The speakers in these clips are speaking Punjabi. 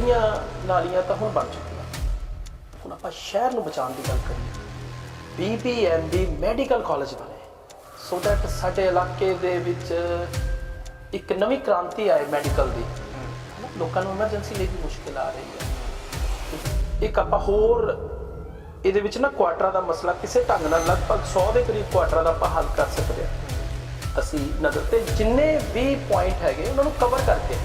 ਗਲੀਆਂ ਨਾਲੀਆਂ ਤਾਂ ਹੁਣ ਬਣ ਚੁੱਕੀਆਂ। ਹੁਣ ਆਪਾਂ ਸ਼ਹਿਰ ਨੂੰ ਬਚਾਉਣ ਦੀ ਗੱਲ ਕਰੀਏ। ਬੀਬੀਐਮਬੀ ਮੈਡੀਕਲ ਕਾਲਜ ਬਣੇ ਸੋ ਦੈਟ ਸਾਡੇ ਇਲਾਕੇ ਦੇ ਵਿੱਚ ਇੱਕ ਨਵੀਂ ਕ੍ਰਾਂਤੀ ਆਏ ਮੈਡੀਕਲ ਦੀ। ਲੋਕਾਂ ਨੂੰ ਐਮਰਜੈਂਸੀ ਲਈ ਵੀ ਮੁਸ਼ਕਿਲ ਆ ਰਹੀ ਹੈ। ਇੱਕ ਆਪਾਂ ਹੋਰ ਇਹਦੇ ਵਿੱਚ ਨਾ ਕੁਆਟਰਾਂ ਦਾ ਮਸਲਾ ਕਿਸੇ ਢੰਗ ਨਾਲ ਲਗਭਗ 100 ਦੇ ਕਰੀਬ ਕੁਆਟਰਾਂ ਦਾ ਆਪਾਂ ਹੱਲ ਕਰ ਸਕਦੇ ਹਾਂ। ਅਸੀਂ ਨਜ਼ਰ ਤੇ ਜਿੰਨੇ ਵੀ ਪੁਆਇੰਟ ਹੈਗੇ, ਉਹਨਾਂ ਨੂੰ ਕਵਰ ਕਰਕੇ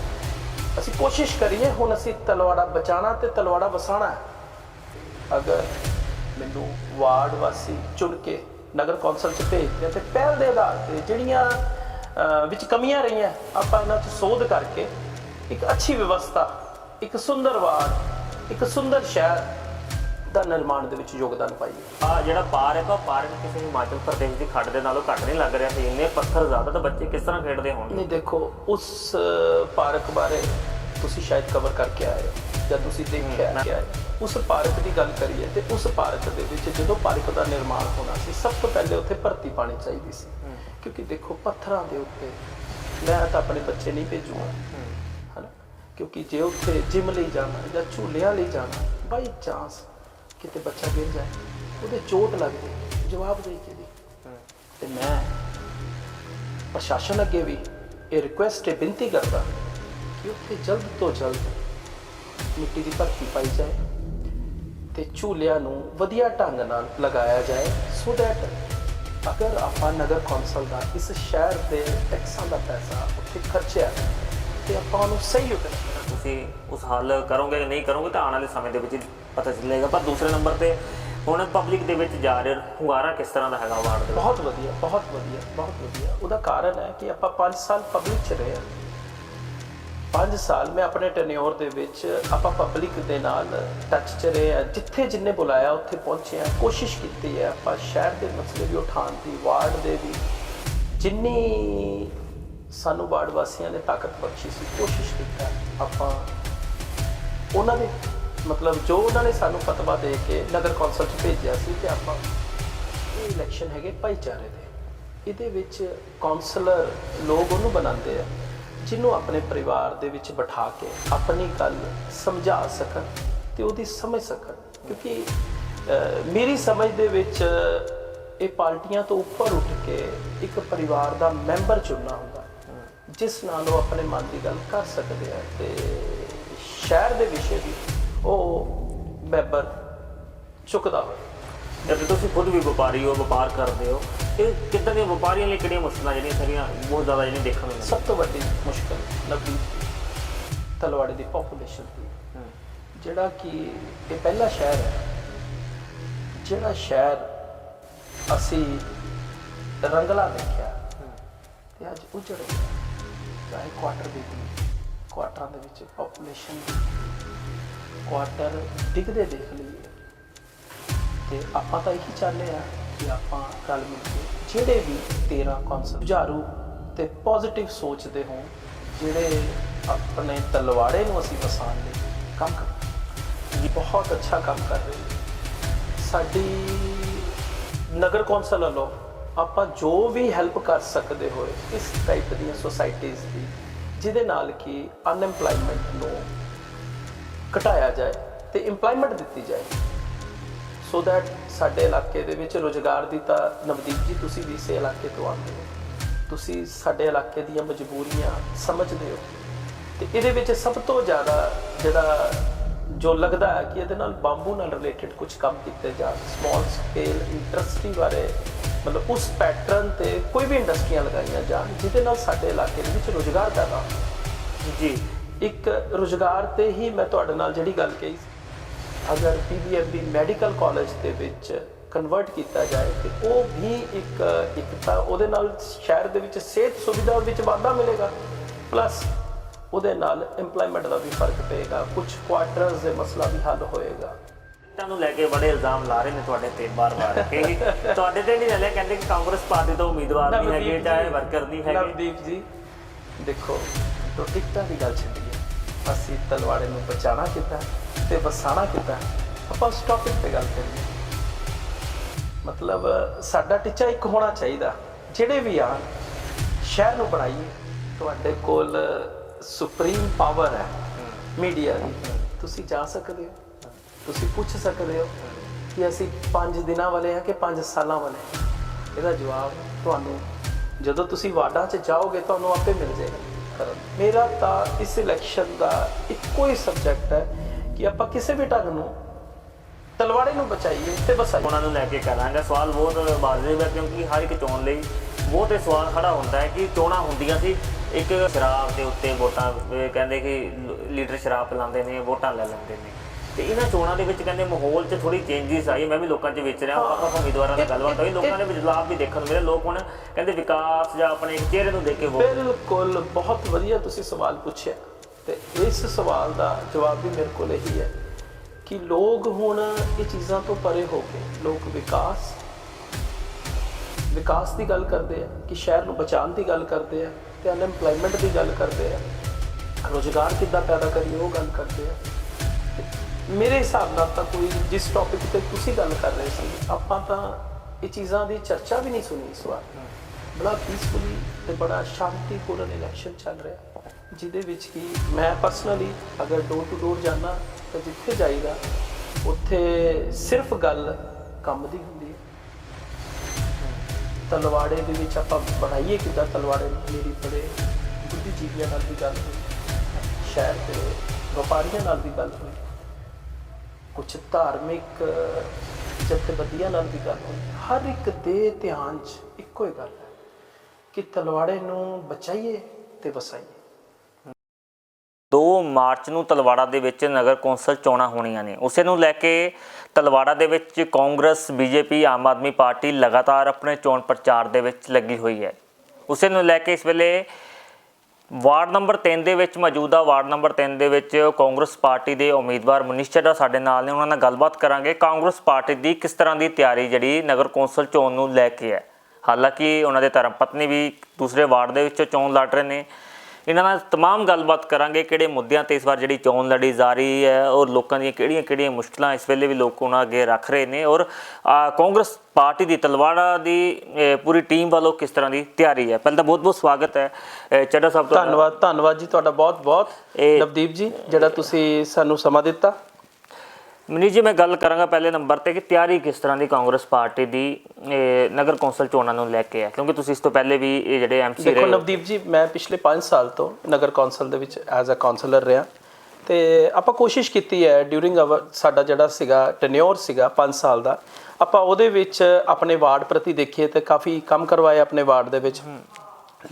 ਅਸੀਂ ਕੋਸ਼ਿਸ਼ ਕਰੀਏ, ਹੁਣ ਅਸੀਂ ਤਲਵਾੜਾ ਬਚਾਣਾ ਤੇ ਤਲਵਾੜਾ ਵਸਾਣਾ ਹੈ। ਅਗਰ ਮੈਨੂੰ ਵਾਰਡ ਵਾਸੀ ਚੁਣ ਕੇ ਨਗਰ ਕੌਂਸਲ ਚ ਭੇਜਦੇ ਆ ਤੇ ਪਹਿਲ ਦੇ ਆਧਾਰ ਤੇ ਜਿਹੜੀਆਂ ਵਿੱਚ ਕਮੀਆਂ ਰਹੀਆਂ, ਆਪਾਂ ਇਹਨਾਂ 'ਚ ਸੋਧ ਕਰਕੇ ਇੱਕ ਅੱਛੀ ਵਿਵਸਥਾ, ਇੱਕ ਸੁੰਦਰ ਵਾਰਡ, ਇੱਕ ਸੁੰਦਰ ਸ਼ਹਿਰ ਦਾ ਨਿਰਮਾਣ ਦੇ ਵਿੱਚ ਯੋਗਦਾਨ ਪਾਈਏ ਆ ਜਿਹੜਾ ਪਾਰਕ ਆ ਉਹ ਪਾਰਕ ਕਿਸੇ ਹਿਮਾਚਲ ਪ੍ਰਦੇਸ਼ ਦੀ ਖੱਡ ਦੇ ਨਾਲੋਂ ਘੱਟ ਨਹੀਂ ਲੱਗ ਰਿਹਾ ਸੀ। ਇੰਨੇ ਪੱਥਰ ਜ਼ਿਆਦਾ ਤਾਂ ਬੱਚੇ ਕਿਸ ਤਰ੍ਹਾਂ ਖੇਡਦੇ ਹੋਣਗੇ? ਨਹੀਂ ਦੇਖੋ ਉਸ ਪਾਰਕ ਬਾਰੇ ਤੁਸੀਂ ਸ਼ਾਇਦ ਕਵਰ ਕਰਕੇ ਆਏ ਹੋ ਜਾਂ ਤੁਸੀਂ ਦੇਖਿਆ ਕਿ ਆਏ ਉਸ ਪਾਰਕ ਦੀ ਗੱਲ ਕਰੀਏ ਤੇ ਉਸ ਪਾਰਕ ਦੇ ਵਿੱਚ ਜਦੋਂ ਪਾਰਕ ਦਾ ਨਿਰਮਾਣ ਹੋਣਾ ਸੀ ਸਭ ਤੋਂ ਪਹਿਲੇ ਉੱਥੇ ਭਰਤੀ ਪਾਣੀ ਚਾਹੀਦੀ ਸੀ। ਕਿਉਂਕਿ ਦੇਖੋ ਪੱਥਰਾਂ ਦੇ ਉੱਤੇ ਮੈਂ ਤਾਂ ਆਪਣੇ ਬੱਚੇ ਨਹੀਂ ਭੇਜੂਗਾ। ਹਨਾ? ਕਿਉਂਕਿ ਜੇ ਉੱਥੇ ਜਿਮ ਲਈ ਜਾਣਾ ਜਾਂ ਝੂਲਿਆਂ ਲਈ ਜਾਣਾ ਬਾਈ ਚਾਂਸ ਕਿਤੇ ਬੱਚਾ ਗਿਰ ਜਾਏ ਉਹਦੇ ਚੋਟ ਲੱਗ ਜਵਾਬ ਦੇ ਕੇ ਦੀ। ਤੇ ਮੈਂ ਪ੍ਰਸ਼ਾਸਨ ਅੱਗੇ ਵੀ ਇਹ ਰਿਕੁਐਸਟ ਹੈ ਬੇਨਤੀ ਕਰਦਾ ਕਿ ਉੱਥੇ ਜਲਦ ਤੋਂ ਜਲਦ ਮਿੱਟੀ ਦੀ ਭਰਤੀ ਪਾਈ ਜਾਏ ਤੇ ਝੂਲਿਆਂ ਨੂੰ ਵਧੀਆ ਢੰਗ ਨਾਲ ਲਗਾਇਆ ਜਾਏ ਸੋ ਦੈਟ ਅਗਰ ਆਪਾਂ ਨਗਰ ਕੌਂਸਲ ਦਾ ਇਸ ਸ਼ਹਿਰ ਦੇ ਟੈਕਸਾਂ ਦਾ ਪੈਸਾ ਉੱਥੇ ਖਰਚਿਆ ਤੇ ਆਪਾਂ ਉਹਨੂੰ ਸਹੀ ਉਤਰ ਤੁਸੀਂ ਉਸ ਹੱਲ ਕਰੋਗੇ ਕਿ ਨਹੀਂ ਕਰੋਗੇ ਤਾਂ ਆਉਣ ਵਾਲੇ ਸਮੇਂ ਦੇ ਵਿੱਚ ਪਤਾ ਚੱਲੇਗਾ, ਪਰ ਦੂਸਰੇ ਨੰਬਰ ਤੇ ਹੁਣ ਪਬਲਿਕ ਦੇ ਵਿੱਚ ਜਾ ਰਿਹਾ ਹੁੰਗਾਰਾ ਕਿਸ ਤਰ੍ਹਾਂ ਦਾ ਹੈਗਾ ਵਾਰਡ ਦੇ ਵਿੱਚ? ਬਹੁਤ ਵਧੀਆ ਬਹੁਤ ਵਧੀਆ ਬਹੁਤ ਵਧੀਆ। ਉਹਦਾ ਕਾਰਨ ਹੈ ਕਿ ਆਪਾਂ 5 ਸਾਲ ਪਬਲਿਕ ਚ ਰਹੇ ਹਾਂ। 5 ਸਾਲ ਮੈਂ ਆਪਣੇ ਟੈਨਿਓਰ ਦੇ ਵਿੱਚ ਆਪਾਂ ਪਬਲਿਕ ਦੇ ਨਾਲ ਟੱਚ ਚ ਰਹੇ ਹਾਂ। ਜਿੱਥੇ ਜਿੰਨੇ ਬੁਲਾਇਆ, ਉੱਥੇ ਪਹੁੰਚੇ ਹਾਂ। ਕੋਸ਼ਿਸ਼ ਕੀਤੀ ਹੈ ਆਪਾਂ ਸ਼ਹਿਰ ਦੇ ਮਸਲੇ ਵੀ ਉਠਾਉਣ ਦੀ, ਵਾਰਡ ਦੇ ਵੀ। ਜਿੰਨੀ ਸਾਨੂੰ ਵਾਰਡ ਵਾਸੀਆਂ ਨੇ ਤਾਕਤ ਬਖਸ਼ੀ ਸੀ, ਕੋਸ਼ਿਸ਼ ਕੀਤਾ ਆਪਾਂ ਉਹਨਾਂ ਦੇ ਮਤਲਬ ਜੋ ਉਹਨਾਂ ਨੇ ਸਾਨੂੰ ਫਤਵਾ ਦੇ ਕੇ ਨਗਰ ਕੌਂਸਲ ਚ ਭੇਜਿਆ ਸੀ ਤੇ ਆਪਾਂ ਇਹ ਇਲੈਕਸ਼ਨ ਹੈਗੇ ਭਾਈਚਾਰੇ ਦੇ। ਇਹਦੇ ਵਿੱਚ ਕਾਉਂਸਲਰ ਲੋਕ ਉਹਨੂੰ ਬਣਾਉਂਦੇ ਆ, ਜਿਹਨੂੰ ਆਪਣੇ ਪਰਿਵਾਰ ਦੇ ਵਿੱਚ ਬਿਠਾ ਕੇ ਆਪਣੀ ਗੱਲ ਸਮਝਾ ਸਕਣ ਤੇ ਉਹਦੀ ਸਮਝ ਸਕਣ। ਕਿਉਂਕਿ ਮੇਰੀ ਸਮਝ ਦੇ ਵਿੱਚ ਇਹ ਪਾਰਟੀਆਂ ਤੋਂ ਉੱਪਰ ਉੱਠ ਕੇ ਇੱਕ ਪਰਿਵਾਰ ਦਾ ਮੈਂਬਰ ਚੁਣਨਾ ਹੁੰਦਾ, ਜਿਸ ਨਾਲ ਉਹ ਆਪਣੇ ਮਨ ਦੀ ਗੱਲ ਕਰ ਸਕਦੇ ਆ ਤੇ ਸ਼ਹਿਰ ਦੇ ਵਿਸ਼ੇ ਦੀ ਉਹ ਮੈਂਬਰ ਚੁੱਕਦਾ ਹੋਵੇ। ਜਦ ਤੁਸੀਂ ਖੁਦ ਵੀ ਵਪਾਰੀ ਹੋ ਵਪਾਰ ਕਰਦੇ ਹੋ ਇਹ ਕਿੱਦਾਂ ਦੀਆਂ ਵਪਾਰੀਆਂ ਲਈ ਕਿਹੜੀਆਂ ਮੁਸ਼ਕਲਾਂ ਜਿਹੜੀਆਂ ਸਾਰੀਆਂ ਬਹੁਤ ਜ਼ਿਆਦਾ ਜਿਹੜੀਆਂ ਦੇਖਣ ਨੂੰ ਮਿਲਦੀਆਂ ਸਭ ਤੋਂ ਵੱਡੀ ਮੁਸ਼ਕਲ ਨਬੀ ਤਲਵਾੜੇ ਦੀ ਪੋਪੂਲੇਸ਼ਨ ਦੀ। ਜਿਹੜਾ ਕਿ ਇਹ ਪਹਿਲਾ ਸ਼ਹਿਰ ਹੈ। ਜਿਹੜਾ ਸ਼ਹਿਰ ਅਸੀਂ ਰੰਗਲਾ ਦੇਖਿਆ ਤੇ ਅੱਜ ਉਜੜ ਗਿਆ। ਚਾਹੇ ਕੁਆਟਰ ਦੇ ਕੁਆਟਰਾਂ ਦੇ ਵਿੱਚ ਪੋਪੂਲੇਸ਼ਨ ਕੁਆਟਰ ਡਿੱਗਦੇ ਦੇਖ ਲਈਏ। ਤੇ ਆਪਾਂ ਤਾਂ ਇਹੀ ਚਾਹੁੰਦੇ ਆ ਕਿ ਆਪਾਂ ਰਲ ਮਿਲ ਕੇ ਜਿਹੜੇ ਵੀ 13 ਕੌਂਸਲ ਜੁਝਾਰੂ ਤੇ ਪੋਜ਼ਿਟਿਵ ਸੋਚਦੇ ਹੋ ਜਿਹੜੇ ਆਪਣੇ ਤਲਵਾੜੇ ਨੂੰ ਅਸੀਂ ਵਸਾਉਣ ਲਈ ਕੰਮ ਕਰ ਜੀ ਬਹੁਤ ਅੱਛਾ ਕੰਮ ਕਰ ਰਹੀ ਹੈ ਸਾਡੀ ਨਗਰ ਕੌਂਸਲ ਵੱਲੋਂ ਆਪਾਂ ਜੋ ਵੀ ਹੈਲਪ ਕਰ ਸਕਦੇ ਹੋਏ, ਇਸ ਟਾਈਪ ਦੀਆਂ ਸੁਸਾਇਟੀਆਂ ਦੀ, ਜਿਹਦੇ ਨਾਲ ਕਿ ਅਨਐਮਪਲੋਇਮੈਂਟ ਨੂੰ ਘਟਾਇਆ ਜਾਏ ਤੇ ਇੰਪਲੋਇਮੈਂਟ ਦਿੱਤੀ ਜਾਏ। ਸੋ ਦੈਟ ਸਾਡੇ ਇਲਾਕੇ ਦੇ ਵਿੱਚ ਰੋਜ਼ਗਾਰ ਦੀ ਤਾਂ ਨਵਦੀਪ ਜੀ, ਤੁਸੀਂ ਵੀ ਇਸੇ ਇਲਾਕੇ ਤੋਂ ਆਉਂਦੇ ਹੋ। ਤੁਸੀਂ ਸਾਡੇ ਇਲਾਕੇ ਦੀਆਂ ਮਜਬੂਰੀਆਂ ਸਮਝਦੇ ਹੋ। ਤੇ ਇਹਦੇ ਵਿੱਚ ਸਭ ਤੋਂ ਜ਼ਿਆਦਾ ਜਿਹੜਾ ਜੋ ਲੱਗਦਾ ਹੈ ਕਿ ਇਹਦੇ ਨਾਲ ਬੰਬੂ ਨਾਲ ਰਿਲੇਟਡ ਕੁਝ ਕੰਮ ਕੀਤੇ ਜਾਣ ਸਮਾਲ ਸਕੇਲ ਇੰਡਸਟਰੀ ਬਾਰੇ, ਮਤਲਬ ਉਸ ਪੈਟਰਨ ਤੇ ਕੋਈ ਵੀ ਇੰਡਸਟਰੀਆਂ ਲਗਾਈਆਂ ਜਾਣ, ਜਿਹਦੇ ਨਾਲ ਸਾਡੇ ਇਲਾਕੇ ਦੇ ਵਿੱਚ ਰੋਜ਼ਗਾਰ ਪੈਦਾ ਹੋਵੇ। ਜੀ। ਇੱਕ ਰੁਜ਼ਗਾਰ ਤੇ ਹੀ ਮੈਂ ਤੁਹਾਡੇ ਨਾਲ ਜਿਹੜੀ ਗੱਲ ਕਹੀ ਸੀ, ਅਗਰ ਪੀਬੀਐਮਬੀ ਮੈਡੀਕਲ ਕਾਲਜ ਦੇ ਵਿੱਚ ਕਨਵਰਟ ਕੀਤਾ ਜਾਏ ਤੇ ਉਹ ਵੀ ਇੱਕ ਇੱਕ ਤਾਂ ਉਹਦੇ ਨਾਲ ਸ਼ਹਿਰ ਦੇ ਵਿੱਚ ਸਿਹਤ ਸੁਵਿਧਾ ਵਿੱਚ ਵਾਧਾ ਮਿਲੇਗਾ। ਪਲੱਸ ਉਹਦੇ ਨਾਲ EMPLOYMENT ਦਾ ਵੀ ਫ਼ਰਕ ਪਏਗਾ। ਕੁਝ ਕੁਆਟਰਸ ਦੇ ਮਸਲਾ ਵੀ ਹੱਲ ਹੋਏਗਾ। ਤੁਹਾਨੂੰ ਲੈ ਕੇ ਬੜੇ ਇਲਜ਼ਾਮ ਲਾ ਰਹੇ ਨੇ ਤੁਹਾਡੇ ਤੇ ਬਾਰ-ਬਾਰ। ਕਿ ਤੁਹਾਡੇ ਤੇ ਨਹੀਂ ਲੈ ਕਹਿੰਦੇ ਕਿ ਕਾਂਗਰਸ ਪਾਰਟੀ ਤੋਂ ਉਮੀਦਵਾਰ ਨਹੀਂ ਹੈਗੇ ਚਾਹੇ ਵਰਕਰ ਨਹੀਂ ਹੈਗੇ। ਨਵਦੀਪ ਜੀ ਦੇਖੋ ਤੋਂ ਟਿਕਟਾਂ ਦੀ ਗੱਲ ਛੱਡੀਏ ਅਸੀਂ ਤਲਵਾੜੇ ਨੂੰ ਬਚਾਣਾ ਕਿੱਦਾਂ ਤੇ ਵਸਾਣਾ ਕਿੱਦਾਂ ਆਪਾਂ ਉਸ ਟੌਪਿਕ ਤੇ ਗੱਲ ਕਰੀਏ। ਮਤਲਬ, ਸਾਡਾ ਟੀਚਾ ਇੱਕ ਹੋਣਾ ਚਾਹੀਦਾ। ਜਿਹੜੇ ਵੀ ਆ, ਸ਼ਹਿਰ ਨੂੰ ਬਣਾਈਏ, ਤੁਹਾਡੇ ਕੋਲ ਸੁਪਰੀਮ ਪਾਵਰ ਹੈ ਮੀਡੀਆ ਦੀ। ਤੁਸੀਂ ਜਾ ਸਕਦੇ ਹੋ, ਤੁਸੀਂ ਪੁੱਛ ਸਕਦੇ ਹੋ ਕਿ ਅਸੀਂ 5 ਦਿਨਾਂ ਵਾਲੇ ਹਾਂ ਕਿ 5 ਸਾਲਾਂ ਵਾਲੇ ਹਾਂ ਇਹਦਾ ਜਵਾਬ ਤੁਹਾਨੂੰ, ਜਦੋਂ ਤੁਸੀਂ ਵਾਰਡਾਂ 'ਚ ਜਾਓਗੇ, ਤੁਹਾਨੂੰ ਆਪੇ ਮਿਲ ਜਾਏਗਾ। ਕਰਨ। ਮੇਰਾ ਤਾਂ ਇਸ ਇਲੈਕਸ਼ਨ ਦਾ ਇੱਕੋ ਹੀ ਸਬਜੈਕਟ ਹੈ ਕਿ ਆਪਾਂ ਕਿਸੇ ਵੀ ਢੰਗ ਨੂੰ ਤਲਵਾੜੇ ਨੂੰ ਬਚਾਈਏ ਤੇ ਬਸਾਈਏ। ਉਹਨਾਂ ਨੂੰ ਲੈ ਕੇ ਕਰਾਂਗਾ। ਸਵਾਲ ਬਹੁਤ ਵਾਜਿਬ ਹੈ ਕਿਉਂਕਿ ਹਰ ਇੱਕ ਚੋਣ ਲਈ ਬਹੁਤ ਇਹ ਸਵਾਲ ਖੜਾ ਹੁੰਦਾ ਹੈ ਕਿ ਚੋਣਾਂ ਹੁੰਦੀਆਂ ਸੀ। ਇੱਕ ਸ਼ਰਾਬ ਦੇ ਉੱਤੇ ਵੋਟਾਂ ਕਹਿੰਦੇ ਕਿ ਲੀਡਰ ਸ਼ਰਾਬ ਪਿਲਾਉਂਦੇ ਨੇ, ਵੋਟਾਂ ਲੈ ਲੈਂਦੇ ਨੇ। ਤੇ ਇਹਨਾਂ ਚੋਣਾਂ ਦੇ ਵਿੱਚ ਕਹਿੰਦੇ ਮਾਹੌਲ 'ਚ ਥੋੜੀ ਚੇਂਜਿਸ ਆਈ ਮੈਂ ਵੀ ਲੋਕਾਂ 'ਚ ਵੇਚ ਰਿਹਾ ਵੱਖ ਵੱਖ ਉਮੀਦਵਾਰਾਂ ਨਾਲ ਗੱਲਬਾਤ ਹੋਈ। ਲੋਕਾਂ ਨੇ ਬਦਲਾਅ ਵੀ ਦੇਖਣ ਨੂੰ ਮਿਲੇ। ਲੋਕ ਹੁਣ ਕਹਿੰਦੇ ਵਿਕਾਸ ਜਾਂ ਆਪਣੇ ਚਿਹਰੇ ਨੂੰ ਦੇਖ ਕੇ ਵੋਟ ਬਿਲਕੁਲ, ਬਹੁਤ ਵਧੀਆ ਤੁਸੀਂ ਸਵਾਲ ਪੁੱਛਿਆ। ਤੇ ਇਸ ਸਵਾਲ ਦਾ ਜਵਾਬ ਵੀ ਮੇਰੇ ਕੋਲ ਇਹੀ ਹੈ ਕਿ ਲੋਕ ਹੁਣ ਇਹ ਚੀਜ਼ਾਂ ਤੋਂ ਪਰੇ ਹੋ ਕੇ, ਲੋਕ ਵਿਕਾਸ ਵਿਕਾਸ ਦੀ ਗੱਲ ਕਰਦੇ ਆ, ਕਿ ਸ਼ਹਿਰ ਨੂੰ ਬਚਾਉਣ ਦੀ ਗੱਲ ਕਰਦੇ ਆ, ਤੇ ਅਨਐਮਪਲੋਇਮੈਂਟ ਦੀ ਗੱਲ ਕਰਦੇ ਆ। ਰੋਜ਼ਗਾਰ ਕਿੱਦਾਂ ਪੈਦਾ ਕਰੀਏ, ਉਹ ਗੱਲ ਕਰਦੇ ਆ। ਮੇਰੇ ਹਿਸਾਬ ਨਾਲ ਤਾਂ ਕੋਈ ਜਿਸ ਟੌਪਿਕ ਤੇ ਤੁਸੀਂ ਗੱਲ ਕਰ ਰਹੇ ਸੀ, ਆਪਾਂ ਤਾਂ ਇਹ ਚੀਜ਼ਾਂ ਦੀ ਚਰਚਾ ਵੀ ਨਹੀਂ ਸੁਣੀ ਇਸ ਵਾਰ। ਬੜਾ ਪੀਸਫੁਲੀ ਤੇ ਬੜਾ ਸ਼ਾਂਤੀਪੂਰਨ ਇਲੈਕਸ਼ਨ ਚੱਲ ਰਿਹਾ, ਜਿਹਦੇ ਵਿੱਚ ਕਿ ਮੈਂ ਪਰਸਨਲੀ ਅਗਰ ਡੋਰ ਟੂ ਡੋਰ ਜਾਣਾ ਤਾਂ ਜਿੱਥੇ ਜਾਈਦਾ, ਉੱਥੇ ਸਿਰਫ ਗੱਲ ਕੰਮ ਦੀ ਹੁੰਦੀ ਹੈ। ਤਲਵਾੜੇ ਦੇ ਵਿੱਚ ਆਪਾਂ ਬਣਾਈਏ ਕਿੱਦਾਂ ਤਲਵਾੜੇ ਮੇਰੀ ਬੜੇ ਬੁੱਧੀਜੀਵੀਆਂ ਨਾਲ ਵੀ ਗੱਲ ਹੋਈ, ਸ਼ਹਿਰ ਦੇ ਵਪਾਰੀਆਂ ਨਾਲ ਵੀ ਗੱਲ ਹੋਈ। ਕੁਝ ਧਾਰਮਿਕ ਜਥੇਬੰਦੀਆਂ ਨਾਲ ਵੀ ਗੱਲ ਹੋਈ। ਹਰ ਇੱਕ ਦੇ ਧਿਆਨ 'ਚ ਇੱਕੋ ਹੀ ਗੱਲ ਹੈ ਕਿ ਤਲਵਾੜੇ ਨੂੰ ਬਚਾਈਏ ਤੇ ਵਸਾਈਏ। 2 ਮਾਰਚ ਨੂੰ ਤਲਵਾੜਾ ਦੇ ਵਿੱਚ ਨਗਰ ਕੌਂਸਲ ਚੋਣਾਂ ਹੋਣੀਆਂ ਨੇ। ਉਸੇ ਨੂੰ ਲੈ ਕੇ ਤਲਵਾੜਾ ਦੇ ਵਿੱਚ ਕਾਂਗਰਸ, ਬੀਜੇਪੀ, ਆਮ ਆਦਮੀ ਪਾਰਟੀ ਲਗਾਤਾਰ ਆਪਣੇ ਚੋਣ ਪ੍ਰਚਾਰ ਦੇ ਵਿੱਚ ਲੱਗੀ ਹੋਈ ਹੈ। ਉਸੇ ਨੂੰ ਲੈ ਕੇ ਇਸ ਵੇਲੇ ਵਾਰਡ ਨੰਬਰ 3 ਦੇ ਵਿੱਚ ਮੌਜੂਦਾ ਵਾਰਡ ਨੰਬਰ 3 ਦੇ ਵਿੱਚ ਕਾਂਗਰਸ ਪਾਰਟੀ ਦੇ ਉਮੀਦਵਾਰ ਮਨੀਸ਼ ਚੱਡਾ ਸਾਡੇ ਨਾਲ ਨੇ। ਉਹਨਾਂ ਨਾਲ ਗੱਲਬਾਤ ਕਰਾਂਗੇ। ਕਾਂਗਰਸ ਪਾਰਟੀ ਦੀ ਕਿਸ ਤਰ੍ਹਾਂ ਦੀ ਤਿਆਰੀ ਜਿਹੜੀ ਨਗਰ ਕੌਂਸਲ ਚੋਣ ਨੂੰ ਲੈ ਕੇ ਹੈ? ਹਾਲਾਂਕਿ ਉਹਨਾਂ ਦੇ ਧਰਮ ਪਤਨੀ ਵੀ ਦੂਸਰੇ ਵਾਰਡ ਦੇ ਵਿੱਚੋਂ ਚੋਣ ਲੜ ਰਹੇ ਨੇ। ਇਹਨਾਂ ਨਾਲ तमाम ਗੱਲਬਾਤ ਕਰਾਂਗੇ ਕਿਹੜੇ ਮੁੱਦਿਆਂ ਤੇ ਇਸ ਵਾਰ ਜਿਹੜੀ ਚੋਣ ਲੜੀ ਜਾ ਰਹੀ ਹੈ ਔਰ ਲੋਕਾਂ ਦੀਆਂ ਕਿਹੜੀਆਂ-ਕਿਹੜੀਆਂ ਮੁਸ਼ਕਲਾਂ ਇਸ ਵੇਲੇ ਵੀ ਲੋਕ ਉਹਨਾਂ ਅੱਗੇ ਰੱਖ ਰਹੇ ਨੇ ਔਰ ਆ, ਕਾਂਗਰਸ ਪਾਰਟੀ ਦੀ ਤਲਵਾੜਾ ਦੀ ਅ, ਪੂਰੀ ਟੀਮ ਵੱਲੋਂ ਕਿਸ ਤਰ੍ਹਾਂ ਦੀ ਤਿਆਰੀ ਹੈ ਪਹਿਲਾਂ ਤਾਂ ਬਹੁਤ-ਬਹੁਤ ਸਵਾਗਤ ਹੈ ਅ, ਚੱਡਾ ਸਾਹਿਬ ਤੁਹਾਡਾ ਧੰਨਵਾਦ ਧੰਨਵਾਦ ਜੀ ਤੁਹਾਡਾ ਬਹੁਤ ਬਹੁਤ ਇਹ- ਨਵਦੀਪ ਜੀ ਜਿਹੜਾ ਤੁਸੀਂ ਸਾਨੂੰ ਸਮਾਂ ਦਿੱਤਾ ਮਨੀਸ਼ ਜੀ ਮੈਂ ਗੱਲ ਕਰਾਂਗਾ ਪਹਿਲੇ ਨੰਬਰ ਤੇ ਕਿ ਤਿਆਰੀ ਕਿਸ ਤਰ੍ਹਾਂ ਦੀ ਕਾਂਗਰਸ ਪਾਰਟੀ ਦੀ ਨਗਰ ਕੌਂਸਲ ਚੋਣਾਂ ਨੂੰ ਲੈ ਕੇ ਹੈ? ਕਿਉਂਕਿ ਤੁਸੀਂ ਇਸ ਤੋਂ ਪਹਿਲੇ ਵੀ ਇਹ ਜਿਹੜੇ ਐਮਸੀ ਦੇਖੋ ਰਹੇ ਹੋ। ਨਵਦੀਪ ਜੀ ਮੈਂ ਪਿਛਲੇ 5 ਸਾਲ ਤੋਂ ਨਗਰ ਕੌਂਸਲ ਦੇ ਵਿੱਚ ਐਜ਼ ਅ ਕਾਉਂਸਲਰ ਰਿਹਾ। ਤੇ ਆਪਾਂ ਕੋਸ਼ਿਸ਼ ਕੀਤੀ ਹੈ ਡਿਊਰਿੰਗ ਆਵਰ ਸਾਡਾ ਜਿਹੜਾ ਸੀਗਾ ਟੈਨਿਓਰ ਸੀਗਾ 5 ਸਾਲ ਦਾ ਆਪਾਂ ਉਹਦੇ ਵਿੱਚ ਆਪਣੇ ਵਾਰਡ ਪ੍ਰਤੀ ਦੇਖੀਏ ਤੇ ਕਾਫੀ ਕੰਮ ਕਰਵਾਏ ਆਪਣੇ ਵਾਰਡ ਦੇ ਵਿੱਚ।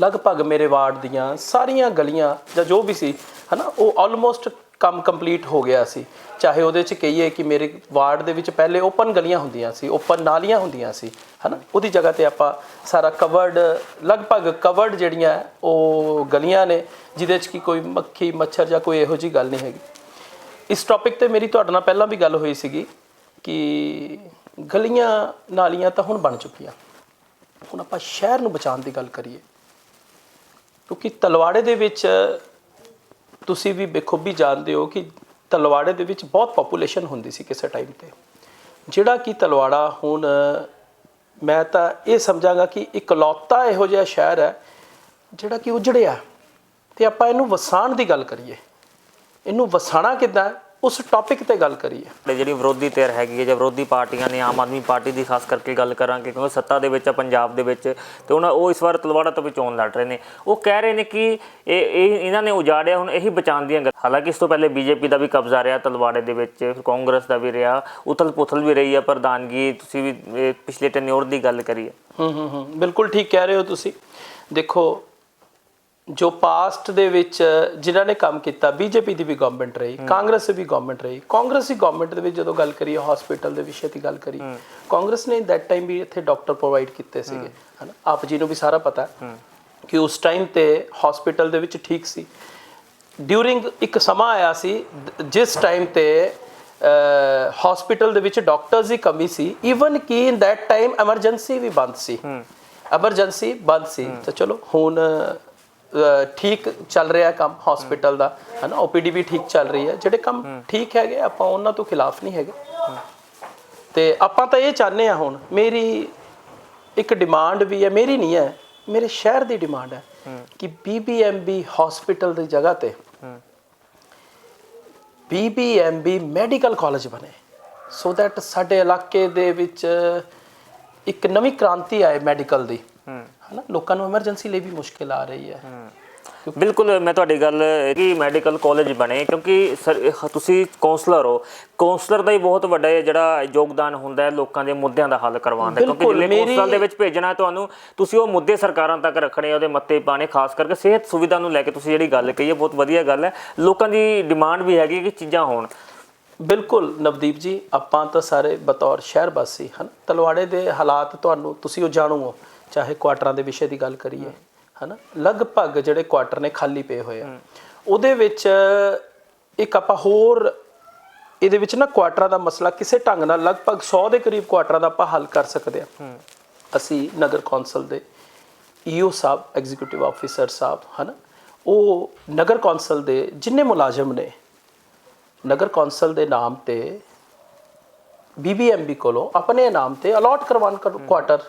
ਲਗਭਗ ਮੇਰੇ ਵਾਰਡ ਦੀਆਂ ਸਾਰੀਆਂ ਗਲੀਆਂ ਜਾਂ ਜੋ ਵੀ ਸੀ ਹਨਾ ਉਹ ਆਲਮੋਸਟ ਕੰਮ ਕੰਪਲੀਟ ਹੋ ਗਿਆ ਸੀ। ਚਾਹੇ ਉਹਦੇ ਚ ਕਹੀਏ ਕਿ ਮੇਰੇ ਵਾਰਡ ਦੇ ਵਿੱਚ ਪਹਿਲੇ ਓਪਨ ਗਲੀਆਂ ਹੁੰਦੀਆਂ ਸੀ ਓਪਨ ਨਾਲੀਆਂ ਹੁੰਦੀਆਂ ਸੀ, ਹਨਾ? ਉਹਦੀ ਜਗ੍ਹਾ ਤੇ ਆਪਾਂ ਸਾਰਾ ਕਵਰਡ ਲਗਭਗ ਕਵਰਡ ਜਿਹੜੀਆਂ ਉਹ ਗਲੀਆਂ ਨੇ, ਜਿਹਦੇ ਚ ਕਿ ਕੋਈ ਮੱਖੀ, ਮੱਛਰ ਜਾਂ ਕੋਈ ਇਹੋ ਜੀ ਗੱਲ ਨਹੀਂ ਹੈਗੀ। ਇਸ ਟੌਪਿਕ ਤੇ ਮੇਰੀ ਤੁਹਾਡੇ ਨਾਲ ਪਹਿਲਾਂ ਵੀ ਗੱਲ ਹੋਈ ਸੀਗੀ ਕਿ ਗਲੀਆਂ, ਨਾਲੀਆਂ ਤਾਂ ਹੁਣ ਬਣ ਚੁੱਕੀਆਂ। ਹੁਣ ਆਪਾਂ ਸ਼ਹਿਰ ਨੂੰ ਬਚਾਉਣ ਦੀ ਗੱਲ ਕਰੀਏ। ਕਿਉਂਕਿ ਤਲਵਾੜੇ ਦੇ ਵਿੱਚ ਤੁਸੀਂ ਵੀ ਬੇਖੂਬੀ ਜਾਣਦੇ ਹੋ ਕਿ ਤਲਵਾੜੇ ਦੇ ਵਿੱਚ ਬਹੁਤ ਪੋਪੂਲੇਸ਼ਨ ਹੁੰਦੀ ਸੀ ਕਿਸੇ ਟਾਈਮ ਤੇ। ਜਿਹੜਾ ਕਿ ਤਲਵਾੜਾ ਹੁਣ, ਮੈਂ ਤਾਂ ਇਹ ਸਮਝਾਂਗਾ ਕਿ ਇਕਲੌਤਾ ਇਹੋ ਜਿਹਾ ਸ਼ਹਿਰ ਹੈ, ਜਿਹੜਾ ਕਿ ਉਜੜਿਆ। ਤੇ ਆਪਾਂ ਇਹਨੂੰ ਵਸਾਣ ਦੀ ਗੱਲ ਕਰੀਏ। ਇਹਨੂੰ ਵਸਾਣਾ ਕਿੱਦਾਂ ਉਸ ਟੌਪਿਕ ਤੇ ਗੱਲ ਕਰੀਏ। ਜਿਹੜੀ ਵਿਰੋਧੀ ਧਿਰ ਹੈਗੀ ਹੈ ਜਾਂ ਵਿਰੋਧੀ ਪਾਰਟੀਆਂ ਨੇ ਆਮ ਆਦਮੀ ਪਾਰਟੀ ਦੀ ਖਾਸ ਕਰਕੇ ਗੱਲ ਕਰਾਂਗੇ ਕਿਉਂਕਿ ਸੱਤਾ ਦੇ ਵਿੱਚ ਆ ਪੰਜਾਬ ਦੇ ਵਿੱਚ ਤੇ ਉਹਨਾਂ ਉਹ ਇਸ ਵਾਰ ਤਲਵਾੜਾ ਤੋਂ ਵੀ ਚੋਣ ਲੜ ਰਹੇ ਨੇ। ਉਹ ਕਹਿ ਰਹੇ ਨੇ ਕਿ ਇਹ ਇਹ ਇਹਨਾਂ ਨੇ ਉਜਾੜਿਆ ਹੁਣ ਇਹੀ ਬਚਾਉਣ ਦੀਆਂ ਗੱਲਾਂ। ਹਾਲਾਂਕਿ ਇਸ ਤੋਂ ਪਹਿਲੇ ਬੀਜੇਪੀ ਦਾ ਵੀ ਕਬਜ਼ਾ ਰਿਹਾ ਤਲਵਾੜੇ ਦੇ ਵਿੱਚ ਫਿਰ ਕਾਂਗਰਸ ਦਾ ਵੀ ਰਿਹਾ ਉਥਲ ਪੁਥਲ ਵੀ ਰਹੀ ਹੈ ਪ੍ਰਧਾਨਗੀ। ਤੁਸੀਂ ਵੀ ਪਿਛਲੇ ਟੈਨਿਓਰ ਦੀ ਗੱਲ ਕਰੀ ਹੈ ਹੂੰ ਹੂੰ ਹੂੰ ਬਿਲਕੁਲ ਠੀਕ ਕਹਿ ਰਹੇ ਹੋ ਤੁਸੀਂ। ਦੇਖੋ ਜੋ ਪਾਸਟ ਦੇ ਵਿੱਚ ਜਿਨ੍ਹਾਂ ਨੇ ਕੰਮ ਕੀਤਾ ਬੀਜੇਪੀ ਦੀ ਵੀ ਗਵਰਨਮੈਂਟ ਰਹੀ ਕਾਂਗਰਸ ਦੀ ਵੀ ਗਵਰਨਮੈਂਟ ਰਹੀ। ਕਾਂਗਰਸ ਦੀ ਗਵਰਨਮੈਂਟ ਦੇ ਵਿੱਚ ਜਦੋਂ ਗੱਲ ਕਰੀਏ ਹਸਪੀਟਲ ਦੇ ਵਿਸ਼ੇ ਦੀ ਗੱਲ ਕਰੀ ਕਾਂਗਰਸ ਨੇ ਦੈਟ ਟਾਈਮ ਵੀ ਇੱਥੇ ਡਾਕਟਰ ਪ੍ਰੋਵਾਈਡ ਕੀਤੇ ਸੀਗੇ ਹਨਾ? ਆਪ ਜੀ ਨੂੰ ਵੀ ਸਾਰਾ ਪਤਾ ਕਿ ਉਸ ਟਾਈਮ ਤੇ ਹਸਪੀਟਲ ਦੇ ਵਿੱਚ ਠੀਕ ਸੀ। ਡਿਊਰਿੰਗ ਇੱਕ ਸਮਾਂ ਆਇਆ ਸੀ ਜਿਸ ਟਾਈਮ ਤੇ ਹਸਪੀਟਲ ਦੇ ਵਿੱਚ ਡਾਕਟਰਸ ਦੀ ਕਮੀ ਸੀ। ਇਵਨ ਕਿ ਇਨ ਦੈਟ ਟਾਈਮ ਐਮਰਜੈਂਸੀ ਵੀ ਬੰਦ ਸੀ। ਐਮਰਜੈਂਸੀ ਬੰਦ ਸੀ। ਤਾਂ ਚਲੋ ਹੁਣ ਠੀਕ ਚੱਲ ਰਿਹਾ ਕੰਮ ਹਸਪੀਟਲ ਦਾ ਹਨਾ? ਓਪੀਡੀ ਵੀ ਠੀਕ ਚੱਲ ਰਹੀ ਹੈ। ਜਿਹੜੇ ਕੰਮ ਠੀਕ ਹੈਗੇ ਆਪਾਂ ਉਹਨਾਂ ਤੋਂ ਖਿਲਾਫ ਨਹੀਂ ਹੈਗੇ। ਤੇ ਆਪਾਂ ਤਾਂ ਇਹ ਚਾਹੁੰਦੇ ਆ ਹੁਣ ਮੇਰੀ ਇੱਕ ਡਿਮਾਂਡ ਵੀ ਹੈ ਮੇਰੀ ਨਹੀਂ ਹੈ ਮੇਰੇ ਸ਼ਹਿਰ ਦੀ ਡਿਮਾਂਡ ਹੈ ਕਿ ਬੀਬੀਐਮਬੀ ਹਸਪੀਟਲ ਦੀ ਜਗ੍ਹਾ ਤੇ ਬੀਬੀਐਮਬੀ ਮੈਡੀਕਲ ਕਾਲਜ ਬਣੇ। ਸੋ ਦੈਟ ਸਾਡੇ ਇਲਾਕੇ ਦੇ ਵਿੱਚ ਇੱਕ ਨਵੀਂ ਕ੍ਰਾਂਤੀ ਆਏ ਮੈਡੀਕਲ ਦੀ। ਹਨਾ? ਲੋਕਾਂ ਨੂੰ ਐਮਰਜੈਂਸੀ ਲਈ ਵੀ ਮੁਸ਼ਕਿਲ ਆ ਰਹੀ ਹੈ। ਬਿਲਕੁਲ ਮੈਂ ਤੁਹਾਡੀ ਗੱਲ ਕਿ ਮੈਡੀਕਲ ਕਾਲਜ ਬਣੇ ਕਿਉਂਕਿ ਤੁਸੀਂ ਕਾਉਂਸਲਰ ਹੋ। ਕਾਉਂਸਲਰ ਦਾ ਹੀ ਬਹੁਤ ਵੱਡਾ ਜਿਹੜਾ ਯੋਗਦਾਨ ਹੁੰਦਾ ਹੈ ਲੋਕਾਂ ਦੇ ਮੁੱਦਿਆਂ ਦਾ ਹੱਲ ਕਰਵਾਉਣ ਦਾ ਕਿਉਂਕਿ ਮੇਰੀ- ਕਾਉਂਸਲ ਦੇ ਵਿੱਚ ਭੇਜਣਾ ਹੈ ਤੁਹਾਨੂੰ ਤੁਸੀਂ ਉਹ ਮੁੱਦੇ ਸਰਕਾਰਾਂ ਤੱਕ ਰੱਖਣੇ ਉਹਦੇ ਮੱਤੇ ਪਾਣੇ ਖਾਸ ਕਰਕੇ ਸਿਹਤ ਸੁਵਿਧਾ ਨੂੰ ਲੈ ਕੇ ਤੁਸੀਂ ਜਿਹੜੀ ਗੱਲ ਕਹੀ ਹੈ ਬਹੁਤ ਵਧੀਆ ਗੱਲ ਹੈ। ਲੋਕਾਂ ਦੀ ਡਿਮਾਂਡ ਵੀ ਹੈਗੀ ਕਿ ਚੀਜ਼ਾਂ ਹੋਣ। ਬਿਲਕੁਲ ਨਵਦੀਪ ਜੀ ਆਪਾਂ ਤਾਂ ਸਾਰੇ ਬਤੌਰ ਸ਼ਹਿਰ ਵਾਸੀ ਹਨ। ਤਲਵਾੜੇ ਦੇ ਹਾਲਾਤ ਤੁਹਾਨੂੰ ਤੁਸੀਂ ਉਹ ਜਾਣੂ ਹੋ। ਚਾਹੇ ਕੁਆਟਰਾਂ ਦੇ ਵਿਸ਼ੇ ਦੀ ਗੱਲ ਕਰੀਏ ਹਨਾ? ਲਗਭਗ ਜਿਹੜੇ ਕੁਆਟਰ ਨੇ ਖਾਲੀ ਪਏ ਹੋਏ ਆ। ਉਹਦੇ ਵਿੱਚ ਇੱਕ ਆਪਾਂ ਹੋਰ ਇਹਦੇ ਵਿੱਚ ਨਾ ਕੁਆਟਰਾਂ ਦਾ ਮਸਲਾ ਕਿਸੇ ਢੰਗ ਨਾਲ ਲਗਭਗ 100 ਦੇ ਕਰੀਬ ਕੁਆਟਰਾਂ ਦਾ ਆਪਾਂ ਹੱਲ ਕਰ ਸਕਦੇ ਆ। ਅਸੀਂ ਨਗਰ ਕੌਂਸਲ ਦੇ ਈਓ ਸਾਹਿਬ ਐਗਜ਼ੀਕਿਊਟਿਵ ਆਫੀਸਰ ਸਾਹਿਬ ਹਨਾ? ਉਹ ਨਗਰ ਕੌਂਸਲ ਦੇ ਜਿੰਨੇ ਮੁਲਾਜ਼ਮ ਨੇ ਨਗਰ ਕੌਂਸਲ ਦੇ ਨਾਮ ਤੇ ਬੀਬੀਐਮਬੀ ਕੋਲੋਂ ਆਪਣੇ ਨਾਮ ਤੇ ਅਲਾਟ ਕਰਵਾਉਣ ਕਰ ਕੁਆਟਰ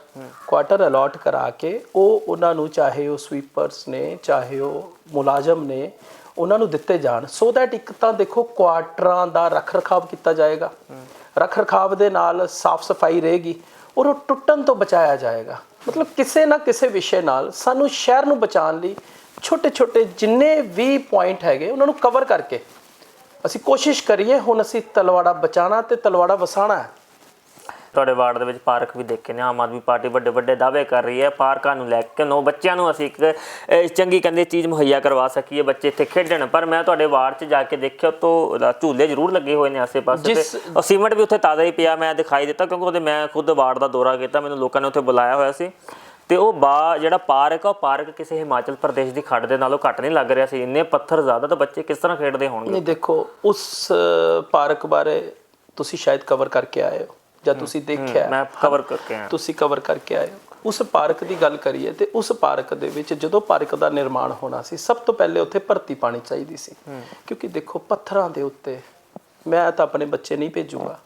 ਕੁਆਟਰ ਅਲਾਟ ਕਰਾ ਕੇ ਉਹ ਉਹਨਾਂ ਨੂੰ ਚਾਹੇ ਉਹ ਸਵੀਪਰਸ ਨੇ ਚਾਹੇ ਉਹ ਮੁਲਾਜ਼ਮ ਨੇ ਉਹਨਾਂ ਨੂੰ ਦਿੱਤੇ ਜਾਣ। ਸੋ ਦੈਟ ਇੱਕ ਤਾਂ ਦੇਖੋ ਕੁਆਟਰਾਂ ਦਾ ਰੱਖ ਰਖਾਵ ਕੀਤਾ ਜਾਏਗਾ। ਰੱਖ ਰਖਾਵ ਦੇ ਨਾਲ ਸਾਫ਼ ਸਫ਼ਾਈ ਰਹੇਗੀ ਔਰ ਉਹ ਟੁੱਟਣ ਤੋਂ ਬਚਾਇਆ ਜਾਏਗਾ। ਮਤਲਬ ਕਿਸੇ ਨਾ ਕਿਸੇ ਵਿਸ਼ੇ ਨਾਲ ਸਾਨੂੰ ਸ਼ਹਿਰ ਨੂੰ ਬਚਾਉਣ ਲਈ ਛੋਟੇ ਛੋਟੇ ਜਿੰਨੇ ਵੀ ਪੁਆਇੰਟ ਹੈਗੇ ਉਹਨਾਂ ਨੂੰ ਕਵਰ ਕਰਕੇ ਅਸੀਂ ਕੋਸ਼ਿਸ਼ ਕਰੀਏ ਹੁਣ ਅਸੀਂ ਤਲਵਾੜਾ ਬਚਾਣਾ ਤੇ ਤਲਵਾੜਾ ਵਸਾਣਾ ਹੈ। ਤੁਹਾਡੇ ਵਾਰਡ ਦੇ ਵਿੱਚ ਪਾਰਕ ਵੀ ਦੇਖੇ ਨੇ ਆਮ ਆਦਮੀ ਪਾਰਟੀ ਵੱਡੇ ਵੱਡੇ ਦਾਅਵੇ ਕਰ ਰਹੀ ਹੈ। ਪਾਰਕਾਂ ਨੂੰ ਲੈ ਕੇ ਨੋ ਬੱਚਿਆਂ ਨੂੰ ਅਸੀਂ ਇੱਕ ਅਹ, ਚੰਗੀ ਕਹਿੰਦੇ ਚੀਜ਼ ਮੁਹੱਈਆ ਕਰਵਾ ਸਕੀਏ ਬੱਚੇ ਇੱਥੇ ਖੇਡਣ। ਪਰ ਮੈਂ ਤੁਹਾਡੇ ਵਾਰਡ 'ਚ ਜਾ ਕੇ ਦੇਖਿਆ ਤੋਂ ਝੂਲੇ ਜ਼ਰੂਰ ਲੱਗੇ ਹੋਏ ਨੇ ਆਸੇ-ਪਾਸੇ ਜਿਸ- ਤੇ ਉਹ ਸੀਮੈਂਟ ਵੀ ਉੱਥੇ ਤਾਜ਼ਾ ਹੀ ਪਿਆ ਮੈਂ ਦਿਖਾਈ ਦਿੱਤਾ ਕਿਉਂਕਿ ਉਹਦੇ ਮੈਂ ਖੁਦ ਵਾਰਡ ਦਾ ਦੌਰਾ ਕੀਤਾ ਮੈਨੂੰ ਲੋਕਾਂ ਨੇ ਉੱਥੇ ਬੁਲਾਇਆ ਹੋਇਆ ਸੀ। ਤੇ ਉਹ ਬਾ ਜਿਹੜਾ ਪਾਰਕ ਆ ਉਹ ਪਾਰਕ ਕਿਸੇ ਹਿਮਾਚਲ ਪ੍ਰਦੇਸ਼ ਦੀ ਖੱਡ ਦੇ ਨਾਲੋਂ ਘੱਟ ਨਹੀਂ ਲੱਗ ਰਿਹਾ ਸੀ। ਇੰਨੇ ਪੱਥਰ ਜ਼ਿਆਦਾ ਤਾਂ ਬੱਚੇ ਕਿਸ ਤਰ੍ਹਾਂ ਖੇਡਦੇ ਹੋਣਗੇ? ਨਹੀਂ ਦੇਖੋ ਉਸ ਪਾਰਕ ਬਾਰੇ ਤੁਸੀਂ ਸ਼ਾਇਦ ਕਵਰ ਕਰਕੇ ਆਏ ਹੋ ਜਾਂ ਤੁਸੀਂ ਦੇਖਿਆ ਮੈਂ ਕਵਰ ਕਰਕੇ ਆਇਆ। ਤੁਸੀਂ ਕਵਰ ਕਰਕੇ ਆਏ ਉਸ ਪਾਰਕ ਦੀ ਗੱਲ ਕਰੀਏ ਤੇ ਉਸ ਪਾਰਕ ਦੇ ਵਿੱਚ ਜਦੋਂ ਪਾਰਕ ਦਾ ਨਿਰਮਾਣ ਹੋਣਾ ਸੀ ਸਭ ਤੋਂ ਪਹਿਲੇ ਉੱਥੇ ਭਰਤੀ ਪਾਣੀ ਚਾਹੀਦੀ ਸੀ। ਕਿਉਂਕਿ ਦੇਖੋ ਪੱਥਰਾਂ ਦੇ ਉੱਤੇ ਮੈਂ ਤਾਂ ਆਪਣੇ ਬੱਚੇ ਨਹੀਂ ਭੇਜੂਗਾ।